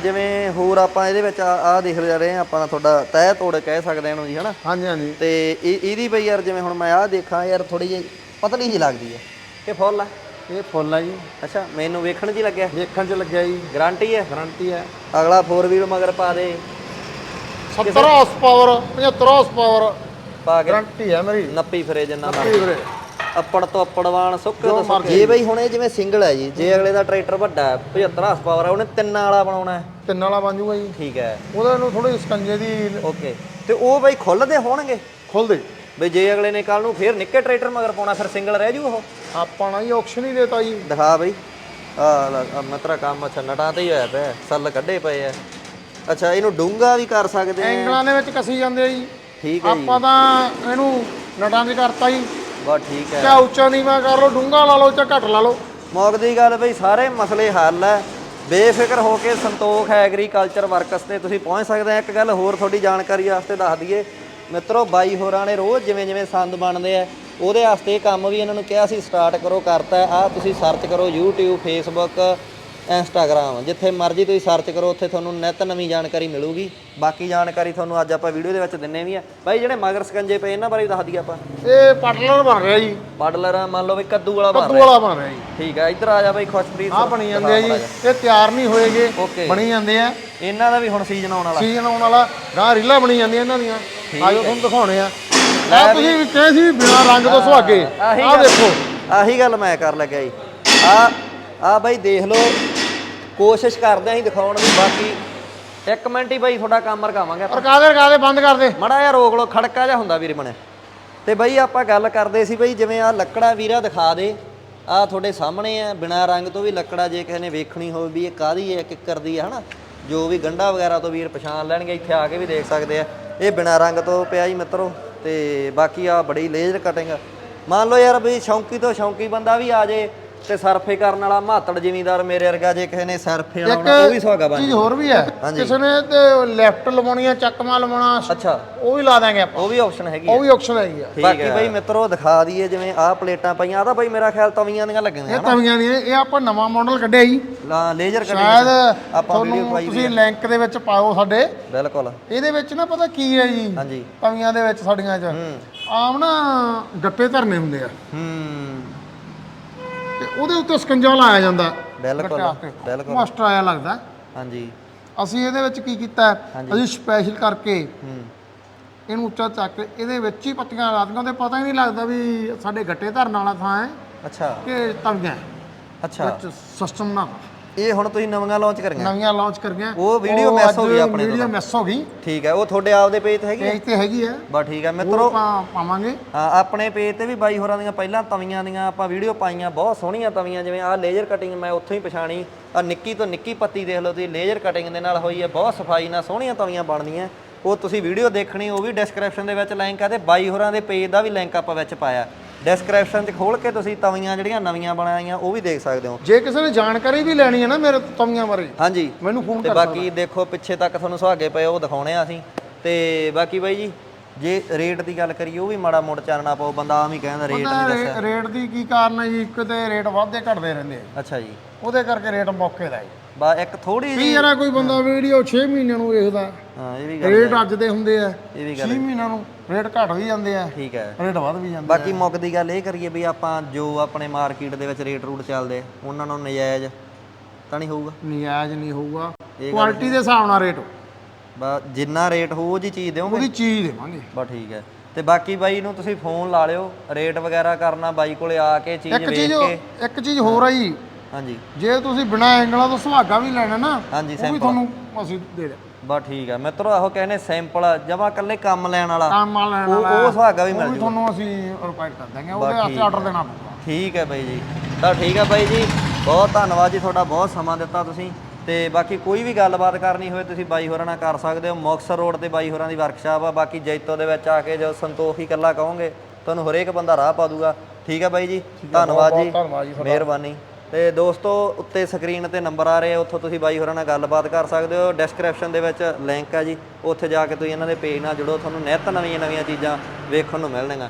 ਜਿਵੇਂ ਹੋਰ ਆਪਾਂ ਇਹਦੇ ਵਿੱਚ ਆ ਦੇਖਦੇ ਰਹੇ ਹਾਂ ਆਪਾਂ ਤੁਹਾਡਾ ਤਹਿ ਤੋੜ ਕਹਿ ਸਕਦੇ ਹਾਂ ਇਹਨੂੰ ਜੀ ਹਨਾ? ਹਾਂਜੀ ਹਾਂਜੀ। ਤੇ ਇਹ ਇਹਦੀ ਬਈ ਯਾਰ ਜਿਵੇਂ ਹੁਣ ਮੈਂ ਆਹ ਦੇਖਾਂ ਯਾਰ ਥੋੜੀ ਜਿਹੀ ਪਤਲੀ ਜਿਹੀ ਲੱਗਦੀ ਹੈ। ਇਹ ਫੁੱਲ ਆ? ਇਹ ਫੁੱਲ ਆ ਜੀ। ਅੱਛਾ ਮੈਨੂੰ ਵੇਖਣ 'ਚ ਹੀ ਲੱਗਿਆ। ਦੇਖਣ 'ਚ ਲੱਗਿਆ ਜੀ। ਗਾਰੰਟੀ ਹੈ? ਗਾਰੰਟੀ ਹੈ। ਅਗਲਾ 4 ਵੀਲ ਮਗਰ ਪਾ ਦੇ। 70 ਹਾਰਸ ਪਾਵਰ 75 ਹਾਰਸ ਪਾਵਰ ਪਾ ਕੇ ਗਾਰੰਟੀ ਹੈ ਮੇਰੀ। 90 ਫਿਰੇ ਜਿੰਨਾ ਦਾ ਕੀ ਵੀਰੇ ਅੱਪੜ ਤੋਂ ਅੱਪੜਵਾਨ ਸੁੱਕ ਤੋਂ ਸੁੱਕ। ਜੇ ਬਈ ਹੁਣ ਇਹ ਜਿਵੇਂ ਸਿੰਗਲ ਹੈ ਜੀ ਜੇ ਅਗਲੇ ਦਾ ਟਰੈਕਟਰ ਵੱਡਾ ਹੈ 75 ਹਾਰਸ ਪਾਵਰ ਹੈ ਉਹਨੇ ਤਿੰਨਾਂ ਵਾਲਾ ਬਣਾਉਣਾ ਹੈ। ਤਿੰਨ ਵਾਲਾ ਬਣ ਜੂਗਾ ਜੀ। ਠੀਕ ਹੈ। ਉਹਦੇ ਨੂੰ ਥੋੜੀ ਸਕੰਜੇ ਦੀ ਓਕੇ। ਤੇ ਉਹ ਬਈ ਖੁੱਲਦੇ ਹੋਣਗੇ? ਖੁੱਲ ਦੇ ਬਈ ਜੇ ਅਗਲੇ ਨੇ ਕੱਲ ਨੂੰ ਫੇਰ ਨਿੱਕੇ ਟਰੈਕਟਰ ਮਗਰ ਪਾਉਣਾ ਫਿਰ ਸਿੰਗਲ ਰਹਿ ਜੂ ਉਹ? ਆਪਾਂ ਨਾ ਜੀ ਆਕਸ਼ਨ ਹੀ ਦੇਤਾ ਜੀ। ਦਿਖਾ ਬਈ। ਆ ਮਤਰਾ ਕੰਮ ਅੱਛਾ ਨਟਾਂ ਤੇ ਹੀ ਹੋਇਆ ਪਿਆ ਸੱਲ ਕੱਢੇ ਪਏ ਆ। ਅੱਛਾ ਇਹਨੂੰ ਡੂੰਗਾ ਵੀ ਕਰ ਸਕਦੇ ਆ। ਐਂਗਲਾਂ ਦੇ ਵਿੱਚ ਕਸੀ ਜਾਂਦੇ ਆ ਜੀ। ਠੀਕ ਹੈ ਜੀ। ਆਪਾਂ ਤਾਂ ਇਹਨੂੰ ਨਟਾਂ 'ਚ ਕਰਤਾ ਜੀ। ਬਸ ਠੀਕ ਹੈ। ਚਾ ਉੱਚਾ ਨੀਵਾਂ ਕਰ ਲਓ ਡੂੰਗਾ ਲਾ ਲਓ ਚਾ ਘੱਟ ਲਾ ਲਓ? ਮੌਕ ਦੀ ਗੱਲ ਬਈ ਸਾਰੇ ਮਸਲੇ ਹੱਲ ਹੈ। ਬੇਫਿਕਰ ਹੋ ਕੇ ਸੰਤੋਖ ਐਗਰੀਕਲਚਰ ਵਰਕਸ ਤੇ ਤੁਸੀਂ ਪਹੁੰਚ ਸਕਦੇ ਆ। ਇੱਕ ਗੱਲ ਹੋਰ ਤੁਹਾਡੀ ਜਾਣਕਾਰੀ ਵਾਸਤੇ ਦੱਸ ਦਈਏ। ਮਿੱਤਰੋ ਬਾਈ ਹੋਰਾਂ ਨੇ ਰੋਜ਼ ਜਿਵੇਂ ਜਿਵੇਂ ਸੰਦ ਬਣਦੇ ਆ ਉਹਦੇ ਵਾਸਤੇ ਕੰਮ ਵੀ ਇਹਨਾਂ ਨੂੰ ਕਿਹਾ ਸੀ ਸਟਾਰਟ ਕਰੋ ਕਰਤਾ। ਆ ਤੁਸੀਂ ਸਰਚ ਕਰੋ YouTube Facebook ਇੰਸਟਾਗ੍ਰਾਮ ਜਿੱਥੇ ਮਰਜ਼ੀ ਤੁਸੀਂ ਸਰਚ ਕਰੋ ਉੱਥੇ ਤੁਹਾਨੂੰ ਨਿਤ ਨਵੀਂ ਜਾਣਕਾਰੀ ਮਿਲੂਗੀ। ਬਾਕੀ ਜਾਣਕਾਰੀ ਤੁਹਾਨੂੰ ਅੱਜ ਆਪਾਂ ਵੀਡੀਓ ਦੇ ਵਿੱਚ ਦਿੰਨੇ ਵੀ ਆ। ਬਾਈ ਜਿਹੜੇ ਮਗਰ ਸਕੰਜੇ ਪਏ ਇਹਨਾਂ ਬਾਰੇ ਵੀ ਦੱਸ ਦਈਏ ਆਪਾਂ। ਇਹ ਪਟਲਰ ਬਣ ਰਿਹਾ ਜੀ। ਪਾਡਲਰ ਮੰਨ ਲਓ ਵੀ ਕੱਦੂ ਵਾਲਾ ਬਣ ਕੱਦੂ ਰਿਹਾ। ਵਾਲਾ ਬਣ ਰਿਹਾ ਜੀ। ਠੀਕ ਆ ਇੱਧਰ ਆ ਜਾ ਬਾਈ ਖੁਸ਼ਪ੍ਰੀਤ ਆਹ ਬਣੀ ਜਾਂਦੇ ਆ ਜੀ। ਇਹ ਤਿਆਰ ਨਹੀਂ ਹੋਏਗੇ ਬਣੀ ਜਾਂਦੇ ਆ। ਇਹਨਾਂ ਦਾ ਵੀ ਹੁਣ ਸੀਜ਼ਨ ਆਉਣ ਵਾਲਾ। ਸੀਜ਼ਨ ਆਉਣ ਵਾਲਾ ਗਾਂ ਰੀਲਾਂ ਬਣੀ ਜਾਂਦੀਆਂ ਇਹਨਾਂ ਦੀਆਂ। ਆਜੋ ਤੁਹਾਨੂੰ ਦਿਖਾਉਣੇ ਆ। ਆ ਤੁਸੀਂ ਵੀ ਕਹੇ ਸੀ ਬਿਨਾਂ ਰੰਗ ਤੋਂ ਸੁਹਾਗੇ। ਗੱਲ- ਦੇਖੋ। ਆਹੀ ਗੱਲ ਮੈਂ ਕਰ ਲੱਗਿਆ ਜੀ। ਆ ਆ ਬਾਈ ਦੇਖ ਲਓ ਕੋਸ਼ਿਸ਼ ਕਰਦੇ ਆਂ ਅਸੀਂ ਦਿਖਾਉਣ ਦੀ ਬਾਕੀ ਇੱਕ ਮਿੰਟ ਹੀ ਬਾਈ ਤੁਹਾਡਾ ਕੰਮ ਰਕਾਵਾਂਗੇ ਆਪਾਂ। ਰਕਾ ਦੇ ਰਕਾ ਦੇ ਬੰਦ ਕਰ ਦੇ। ਮੜਾ ਜਿਹਾ ਰੋਕ ਲਓ ਖੜਕਾ ਜਿਹਾ ਹੁੰਦਾ ਵੀਰ ਬਣੇ ਤੇ ਬਈ ਆਪਾਂ ਗੱਲ ਕਰਦੇ ਸੀ ਬਈ ਜਿਵੇਂ ਆ ਲੱਕੜਾ ਵੀਰਾ ਦਿਖਾ ਦੇ ਆ ਤੁਹਾਡੇ ਸਾਹਮਣੇ ਆ ਬਿਨਾ ਰੰਗ ਤੋਂ ਵੀ ਲੱਕੜਾ ਜੇ ਕਿਸੇ ਨੇ ਵੇਖਣੀ ਹੋਵੇ ਵੀ ਇਹ ਕਾਦੀ ਹੈ ਕਿੱਕਰ ਦੀ ਹੈ ਹਨਾ? ਜੋ ਵੀ ਗੰਡਾ ਵਗੈਰਾ ਤੋਂ ਵੀਰ ਪਛਾਣ ਲੈਣਗੇ ਇੱਥੇ ਆ ਕੇ ਵੀ ਦੇਖ ਸਕਦੇ ਆ। ਇਹ ਬਿਨਾ ਰੰਗ ਤੋਂ ਪਿਆ ਜੀ ਮਿੱਤਰੋ ਤੇ ਬਾਕੀ ਆ ਬੜੀ ਲੇਜ਼ਰ ਕਟਿੰਗ ਮੰਨ ਲਓ ਯਾਰ ਵੀ ਸ਼ੌਂਕੀ ਤੋਂ ਸ਼ੌਂਕੀ ਬੰਦਾ ਵੀ ਆ ਜੇ ਤੇ ਸਰਫੇ ਕਰਨ ਵਾਲਾ ਮਾਤੜ ਜ਼ਿਮੀਂਦਾਰ ਮੇਰੇ ਵਰਗਾ ਜੇ ਕਿਸੇ ਨੇ ਸਰਫੇ ਵਾਲਾ ਹੋਣਾ, ਉਹ ਵੀ ਸੁਹਾਗਾ ਬਣ ਚੀਜ਼ ਹੋਰ ਵੀ ਹੈ। ਕਿਸੇ ਨੇ ਤੇ ਲੈਫਟ ਲਵਾਉਣੀ ਆ ਚੱਕਮਾ ਲਵਾਉਣਾ ਅੱਛਾ। ਉਹ ਵੀ ਲਾ ਦਾਂਗੇ ਆਪਾਂ। ਉਹ ਵੀ ਆਪਸ਼ਨ ਹੈਗੀ ਆ ਉਹ ਵੀ ਆਪਸ਼ਨ ਹੈਗੀ ਆ ਬਾਕੀ ਬਈ ਮਿੱਤਰੋ ਦਿਖਾ ਦਈਏ ਜਿਵੇਂ ਆਹ ਪਲੇਟਾਂ ਪਈਆਂ ਆ ਤਾਂ ਬਈ ਮੇਰਾ ਖਿਆਲ ਤਵੀਆਂ ਦੀਆਂ ਲੱਗਣੀਆਂ ਇਹ ਤਵੀਆਂ ਨਹੀਂ ਇਹ ਆਪਾਂ ਨਵਾਂ ਮਾਡਲ ਕੱਢਿਆ ਜੀ। ਲਾ ਲੇਜ਼ਰ ਸ਼ਾਇਦ ਕਟਿੰਗ ਆਪਾਂ ਵੀਡੀਓ ਤੁਹਾਨੂੰ ਪਾਈ ਤੁਸੀਂ ਲਿੰਕ ਦੇ ਵਿੱਚ ਪਾਓ ਸਾਡੇ। ਬਿਲਕੁਲ। ਇਹਦੇ ਵਿੱਚ ਨਾ ਪਤਾ ਕੀ ਹੈ ਜੀ? ਹਾਂਜੀ। ਤਵੀਆਂ ਦੇ ਵਿੱਚ ਸਾਡੀਆਂ ਚ। ਆਮ ਨਾ ਗੱਟੇ ਧਰਨੇ ਹੁੰਦੇ ਆ। ਹੂੰ। ਉਹਦੇ ਉੱਤੇ ਸਕੰਜਾ ਲਾਇਆ ਜਾਂਦਾ ਬਿਲਕੁਲ ਬਿਲਕੁਲ। ਮਾਸਟਰ ਆਇਆ ਲੱਗਦਾ ਹਾਂਜੀ। ਅਸੀਂ ਇਹਦੇ ਵਿੱਚ ਕੀ ਕੀਤਾ। ਅਸੀਂ ਸਪੈਸ਼ਲ ਕਰਕੇ ਹੂੰ। ਇਹਨੂੰ ਉੱਚਾ ਚੱਕ ਇਹਦੇ ਵਿੱਚ ਹੀ ਪੱਤੀਆਂ ਲਾ ਦਿੱਤੀਆਂ ਤੇ ਪਤਾ ਹੀ ਨਹੀਂ ਲੱਗਦਾ ਵੀ ਸਾਡੇ ਗੱਟੇ ਧਰਨ ਵਾਲਾ ਥਾਂ ਹੈ ਅੱਛਾ। ਕਿ ਤਵੀਆਂ ਹੈ। ਅੱਛਾ। ਸਿਸਟਮ ਨਾ ਇਹ ਹੁਣ ਤੁਸੀਂ ਨਵੀਆਂ ਲਾਂਚ ਕਰੀਆਂ। ਨਵੀਆਂ ਲਾਂਚ ਕਰ ਗਏ ਉਹ video miss ਹੋ ਗਈ ਆਪਣੇ ਤੋਂ। ਵੀਡੀਓ ਮਿਸ ਹੋ ਗਈ। ਠੀਕ ਹੈ ਉਹ ਤੁਹਾਡੇ ਆਪਦੇ ਪੇਜ ਤੇ ਹੈਗੀ ਆ? ਪੇਜ ਤੇ ਹੈਗੀ ਹੈ। ਬਸ ਠੀਕ ਹੈ ਮਿੱਤਰੋ। ਆਪਾਂ ਪਾਵਾਂਗੇ। ਹਾਂ ਆਪਣੇ ਪੇਜ ਤੇ ਵੀ ਬਾਈ ਹੋਰਾਂ ਦੀਆਂ ਪਹਿਲਾਂ ਤਵੀਆਂ ਦੀਆਂ ਆਪਾਂ ਵੀਡੀਓ ਪਾਈਆਂ ਬਹੁਤ ਸੋਹਣੀਆਂ ਤਵੀਆਂ ਜਿਵੇਂ ਆਹ ਲੇਜ਼ਰ ਕਟਿੰਗ ਮੈਂ ਉੱਥੋਂ ਹੀ ਪਛਾਣੀ। ਆ ਨਿੱਕੀ ਤੋਂ ਨਿੱਕੀ ਪੱਤੀ ਦੇਖ ਲਓ ਤੁਸੀਂ ਲੇਜ਼ਰ ਕਟਿੰਗ ਦੇ ਨਾਲ ਹੋਈ ਹੈ ਬਹੁਤ ਸਫ਼ਾਈ ਨਾਲ ਸੋਹਣੀਆਂ ਤਵੀਆਂ ਬਣਦੀਆਂ। ਉਹ ਤੁਸੀਂ ਵੀਡੀਓ ਦੇਖਣੀ ਉਹ ਵੀ ਡਿਸਕ੍ਰਿਪਸ਼ਨ ਦੇ ਵਿੱਚ ਲਿੰਕ ਆ ਤੇ ਬਾਈ ਹੋਰਾਂ ਦੇ ਪੇਜ ਦਾ ਵੀ ਲਿੰਕ ਆਪਾਂ ਵਿੱਚ ਪਾਇਆ। ਡਿਸਕ੍ਰਿਪਸ਼ਨ 'ਚ ਖੋਲ ਕੇ ਤੁਸੀਂ ਤਵੀਆਂ ਜਿਹੜੀਆਂ ਨਵੀਆਂ ਬਣਾਈਆਂ ਉਹ ਵੀ ਦੇਖ ਸਕਦੇ ਹੋ। ਜੇ ਕਿਸੇ ਨੇ ਜਾਣਕਾਰੀ ਵੀ ਲੈਣੀ ਹੈ ਨਾ ਮੇਰੇ ਤਵੀਆਂ ਬਾਰੇ ਹਾਂਜੀ। ਮੈਨੂੰ ਫੋਨ ਤੇ ਕਰ ਬਾਕੀ ਦੇਖੋ ਪਿੱਛੇ ਤੱਕ ਤੁਹਾਨੂੰ ਸੁਹਾਗੇ ਪਏ ਉਹ ਦਿਖਾਉਣੇ ਆ ਅਸੀਂ। ਤੇ ਬਾਕੀ ਬਾਈ ਜੀ ਜੇ ਰੇਟ ਦੀ ਗੱਲ ਕਰੀਏ ਉਹ ਵੀ ਮਾੜਾ ਮੋੜ ਚਾਨਣਾ ਪਾਓ ਬੰਦਾ ਆਮ ਹੀ ਕਹਿੰਦਾ ਰੇਟ ਨਹੀਂ ਦੱਸਿਆ। ਰੇਟ ਦੀ ਕੀ ਕਾਰਨ ਹੈ ਜੀ? ਇੱਕ ਤੇ ਰੇਟ ਵੱਧਦੇ ਘਟਦੇ ਰਹਿੰਦੇ ਆ। ਅੱਛਾ ਜੀ। ਉਹਦੇ ਕਰਕੇ ਰੇਟ ਮੌਕੇ ਦਾ ਹੈ। ਬਾ ਇੱਕ ਥੋੜੀ ਵੀ ਯਾਰਾ ਕੋਈ ਬੰਦਾ ਵੀਡੀਓ 6 ਮਹੀਨਿਆਂ ਨੂੰ ਵੇਖਦਾ। ਹਾਂ ਇਹ ਵੀ ਗੱਲ ਰੇਟ ਅੱਜ ਦੇ ਹੁੰਦੇ ਆ। ਇਹ ਵੀ 6 ਮਹੀਨਿਆਂ ਨੂੰ ਰੇਟ ਘਟ ਵੀ ਜਾਂਦੇ ਆ। ਠੀਕ ਹੈ। ਰੇਟ ਵੱਧ ਵੀ ਜਾਂਦੇ ਬਾਕੀ ਮੁੱਕ ਦੀ ਗੱਲ ਇਹ ਕਰੀਏ ਵੀ ਆਪਾਂ ਜੋ ਆਪਣੇ ਮਾਰਕੀਟ ਦੇ ਵਿੱਚ ਰੇਟ ਰੂਟ ਚੱਲਦੇ ਆ, ਉਹਨਾਂ ਨੂੰ ਨਜਾਇਜ਼ ਤਾਂ ਨਹੀਂ ਹੋਊਗਾ? ਨਿਆਜ਼ ਨਹੀਂ ਹੋਊਗਾ। ਇਹ ਕੁਆਲਿਟੀ ਦੇ ਹਿਸਾਬ ਨਾਲ ਰੇਟ ਬਾ ਜਿੰਨਾ ਰੇਟ ਹੋਊ ਉਹ ਜੀ ਚੀਜ਼ ਦਿਓਗੇ? ਉਹਦੀ ਚੀਜ਼ ਦੇਵਾਂਗੇ। ਬਾ ਠੀਕ ਹੈ। ਤੇ ਬਾਕੀ ਬਾਈ ਨੂੰ ਤੁਸੀਂ ਫੋਨ ਲਾ ਲਿਓ ਰੇਟ ਵਗੈਰਾ ਕਰਨਾ ਬਾਈ ਕੋਲੇ ਆ ਕੇ ਚੀਜ਼ ਇੱਕ ਵੇਖ ਚੀਜ਼ ਕੇ। ਇੱਕ ਚੀਜ਼ ਹੋਰ ਆ ਜੀ ਹਾਂਜੀ। ਜੇ ਤੁਸੀਂ ਬਿਨਾ ਐਂਗਲਾਂ ਤੋਂ ਸੁਹਾਗਾ ਵੀ ਲੈਣਾ ਨਾ ਹਾਂਜੀ ਉਹ ਵੀ ਸੈਂਪਲ ਤੁਹਾਨੂੰ ਅਸੀਂ ਦੇ ਦੇ। ਬਾ ਠੀਕ ਹੈ ਮਿੱਤਰੋ ਆਹੋ ਕਹਿੰਦੇ ਸੈਂਪਲ ਜਮਾ ਕੱਲੇ ਕੰਮ ਲੈਣ ਵਾਲਾ। ਕੰਮ ਆ ਲੈਣ ਉਹ ਵਾਲਾ। ਉਹ ਸੁਹਾਗਾ ਵੀ ਉਹ ਮਿਲ ਵੀ ਜੂ। ਤੁਹਾਨੂੰ ਅਸੀਂ ਰਿਪਾਈਟ ਕਰ ਦਾਂਗੇ ਉਹਦੇ ਵਾਸਤੇ ਠੀਕ ਆਰਡਰ ਦੇਣਾ ਪਊਗਾ। ਠੀਕ ਹੈ ਬਾਈ ਜੀ। ਤਾਂ ਠੀਕ ਆ ਬਾਈ ਜੀ। ਬਹੁਤ ਧੰਨਵਾਦ ਜੀ ਤੁਹਾਡਾ ਬਹੁਤ ਸਮਾਂ ਦਿੱਤਾ ਤੁਸੀਂ। ਤੇ ਬਾਕੀ ਕੋਈ ਵੀ ਗੱਲਬਾਤ ਕਰਨੀ ਹੋਵੇ ਤੁਸੀਂ ਬਾਈ ਹੋਰਾਂ ਨਾਲ ਕਰ ਸਕਦੇ ਹੋ। ਮੁਕਤਸਰ ਰੋਡ ਤੇ ਬਾਈ ਹੋਰਾਂ ਦੀ ਵਰਕਸ਼ਾਪ ਆ। ਬਾਕੀ ਜੈਤੋ ਦੇ ਵਿੱਚ ਆ ਕੇ ਜੋ ਸੰਤੋਖ ਹੀ ਇਕੱਲਾ ਕਹੋਗੇ ਤੁਹਾਨੂੰ ਹਰੇਕ ਬੰਦਾ ਰਾਹ ਪਾ ਦੂਗਾ। ਠੀਕ ਆ ਬਾਈ ਜੀ। ਧੰਨਵਾਦ ਜੀ। ਧੰਨਵਾਦ ਜੀ ਤੁਹਾਡਾ। ਮਿਹਰਬਾਨੀ। ਤੇ ਦੋਸਤੋ, ਉੱਤੇ ਸਕਰੀਨ ਤੇ ਨੰਬਰ ਆ ਰਹੇ ਉੱਥੋਂ ਤੁਸੀਂ ਬਾਈ ਹੋਰਾਂ ਨਾਲ ਗੱਲਬਾਤ ਕਰ ਸਕਦੇ ਹੋ। ਡਿਸਕ੍ਰਿਪਸ਼ਨ ਦੇ ਵਿੱਚ ਲਿੰਕ ਆ ਜੀ। ਉੱਥੇ ਜਾ ਕੇ ਤੁਸੀਂ ਇਹਨਾਂ ਦੇ ਪੇਜ ਨਾਲ ਜੁੜੋ। ਤੁਹਾਨੂੰ ਨਿੱਤ ਨਵੀਆਂ ਨਵੀਆਂ ਚੀਜ਼ਾਂ ਵੇਖਣ ਨੂੰ ਮਿਲਣਗੀਆਂ।